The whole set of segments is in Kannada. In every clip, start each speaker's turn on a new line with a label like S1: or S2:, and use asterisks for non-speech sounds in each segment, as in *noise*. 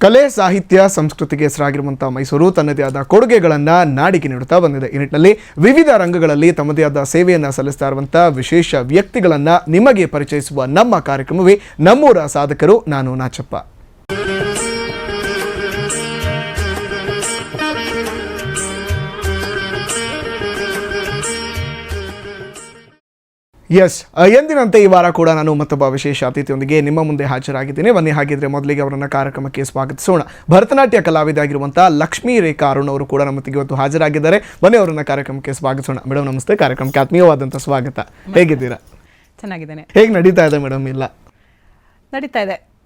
S1: ಕಲೆ, ಸಾಹಿತ್ಯ, ಸಂಸ್ಕೃತಿಗೆ ಹೆಸರಾಗಿರುವಂತಹ ಮೈಸೂರು ತನ್ನದೇ ಆದ ಕೊಡುಗೆಗಳನ್ನ ನಾಡಿಗೆ ನೀಡುತ್ತಾ ಬಂದಿದೆ. ಈ ನಿಟ್ಟಿನಲ್ಲಿ ವಿವಿಧ ರಂಗಗಳಲ್ಲಿ ತಮ್ಮದೇ ಆದ ಸೇವೆಯನ್ನ ಸಲ್ಲಿಸ್ತಾ ಇರುವಂತಹ ವಿಶೇಷ ವ್ಯಕ್ತಿಗಳನ್ನ ನಿಮಗೆ ಪರಿಚಯಿಸುವ ನಮ್ಮ ಕಾರ್ಯಕ್ರಮವೇ ನಮ್ಮೂರ ಸಾಧಕರು ನಾನು ನಾಚಪ್ಪ. ಎಸ್ ಎಂದಿನಂತೆ ಈ ವಾರ ಕೂಡ ನಾನು ಮತ್ತೊಬ್ಬ ವಿಶೇಷ ಅತಿಥಿಯೊಂದಿಗೆ ನಿಮ್ಮ ಮುಂದೆ ಹಾಜರಾಗಿದ್ದೇನೆ. ಬನ್ನಿ ಹಾಗಿದ್ರೆ ಮೊದಲಿಗೆ ಅವರನ್ನ ಕಾರ್ಯಕ್ರಮಕ್ಕೆ ಸ್ವಾಗತಿಸೋಣ. ಭರತನಾಟ್ಯ ಕಲಾವಿದ ಆಗಿರುವಂತಹ ಲಕ್ಷ್ಮೀ ರೇಖಾ ಅರುಣ್ ಅವರು ಕೂಡ ನಮ್ಮತ್ತಿಗೆ ಇವತ್ತು ಹಾಜರಾಗಿದ್ದಾರೆ. ಬನ್ನಿ ಅವರನ್ನ ಕಾರ್ಯಕ್ರಮಕ್ಕೆ ಸ್ವಾಗತಿಸೋಣ. ಮೇಡಮ್ ನಮಸ್ತೆ. ಕಾರ್ಯಕ್ರಮಕ್ಕೆ ಆತ್ಮೀಯವಾದಂಥ ಸ್ವಾಗತ. ಹೇಗಿದ್ದೀರಾ?
S2: ಚೆನ್ನಾಗಿದ್ದೇನೆ.
S1: ಹೇಗೆ ನಡೀತಾ ಇದೆ ಮೇಡಮ್ ಇಲ್ಲ?
S2: ನಡೀತಾ ಇದೆ.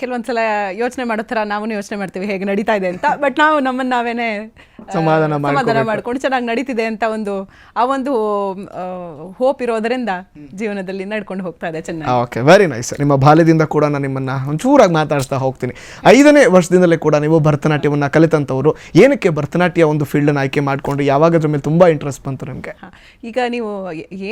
S2: ಕೆಲವೊಂದ್ಸಲ ಯೋಚನೆ ಮಾಡೋ ಥರ ನಾವು ಯೋಚನೆ ಮಾಡ್ತೀವಿ ಹೇಗೆ ನಡೀತಾ ಇದೆ ಅಂತ. ಬಟ್ ನಾವು ನಮ್ಮನ್ನ ನಾವೇನೆ
S1: ಸಮಾಧಾನ
S2: ಸಮಾಧಾನ ಮಾಡ್ಕೊಂಡು ಚೆನ್ನಾಗಿ ನಡೀತಿದೆ ಅಂತ ಒಂದು ಆ ಒಂದು ಹೋಪ್ ಇರೋದರಿಂದ ಜೀವನದಲ್ಲಿ ನಡ್ಕೊಂಡು ಹೋಗ್ತಾ ಇದೆ ಚೆನ್ನಾಗಿ.
S1: ಓಕೆ ವೆರಿ ನೈಸ್ ನಿಮ್ಮ ಬಾಲ್ಯದಿಂದ ಕೂಡ ನಾನು ನಿಮ್ಮನ್ನ ಒಂಚೂರಾಗಿ ಮಾತಾಡ್ತಾ ಹೋಗ್ತೀನಿ. ಐದನೇ ವರ್ಷದಿಂದಲೇ ಕೂಡ ನೀವು ಭರತನಾಟ್ಯವನ್ನ ಕಲಿತಂಥವ್ರು. ಏನಕ್ಕೆ ಭರತನಾಟ್ಯ ಒಂದು ಫೀಲ್ಡನ್ನು ಆಯ್ಕೆ ಮಾಡಿಕೊಂಡು ಯಾವಾಗ ಅದ್ರ ಮೇಲೆ ತುಂಬಾ ಇಂಟ್ರೆಸ್ಟ್ ಬಂತು ನಿಮಗೆ?
S2: ಈಗ ನೀವು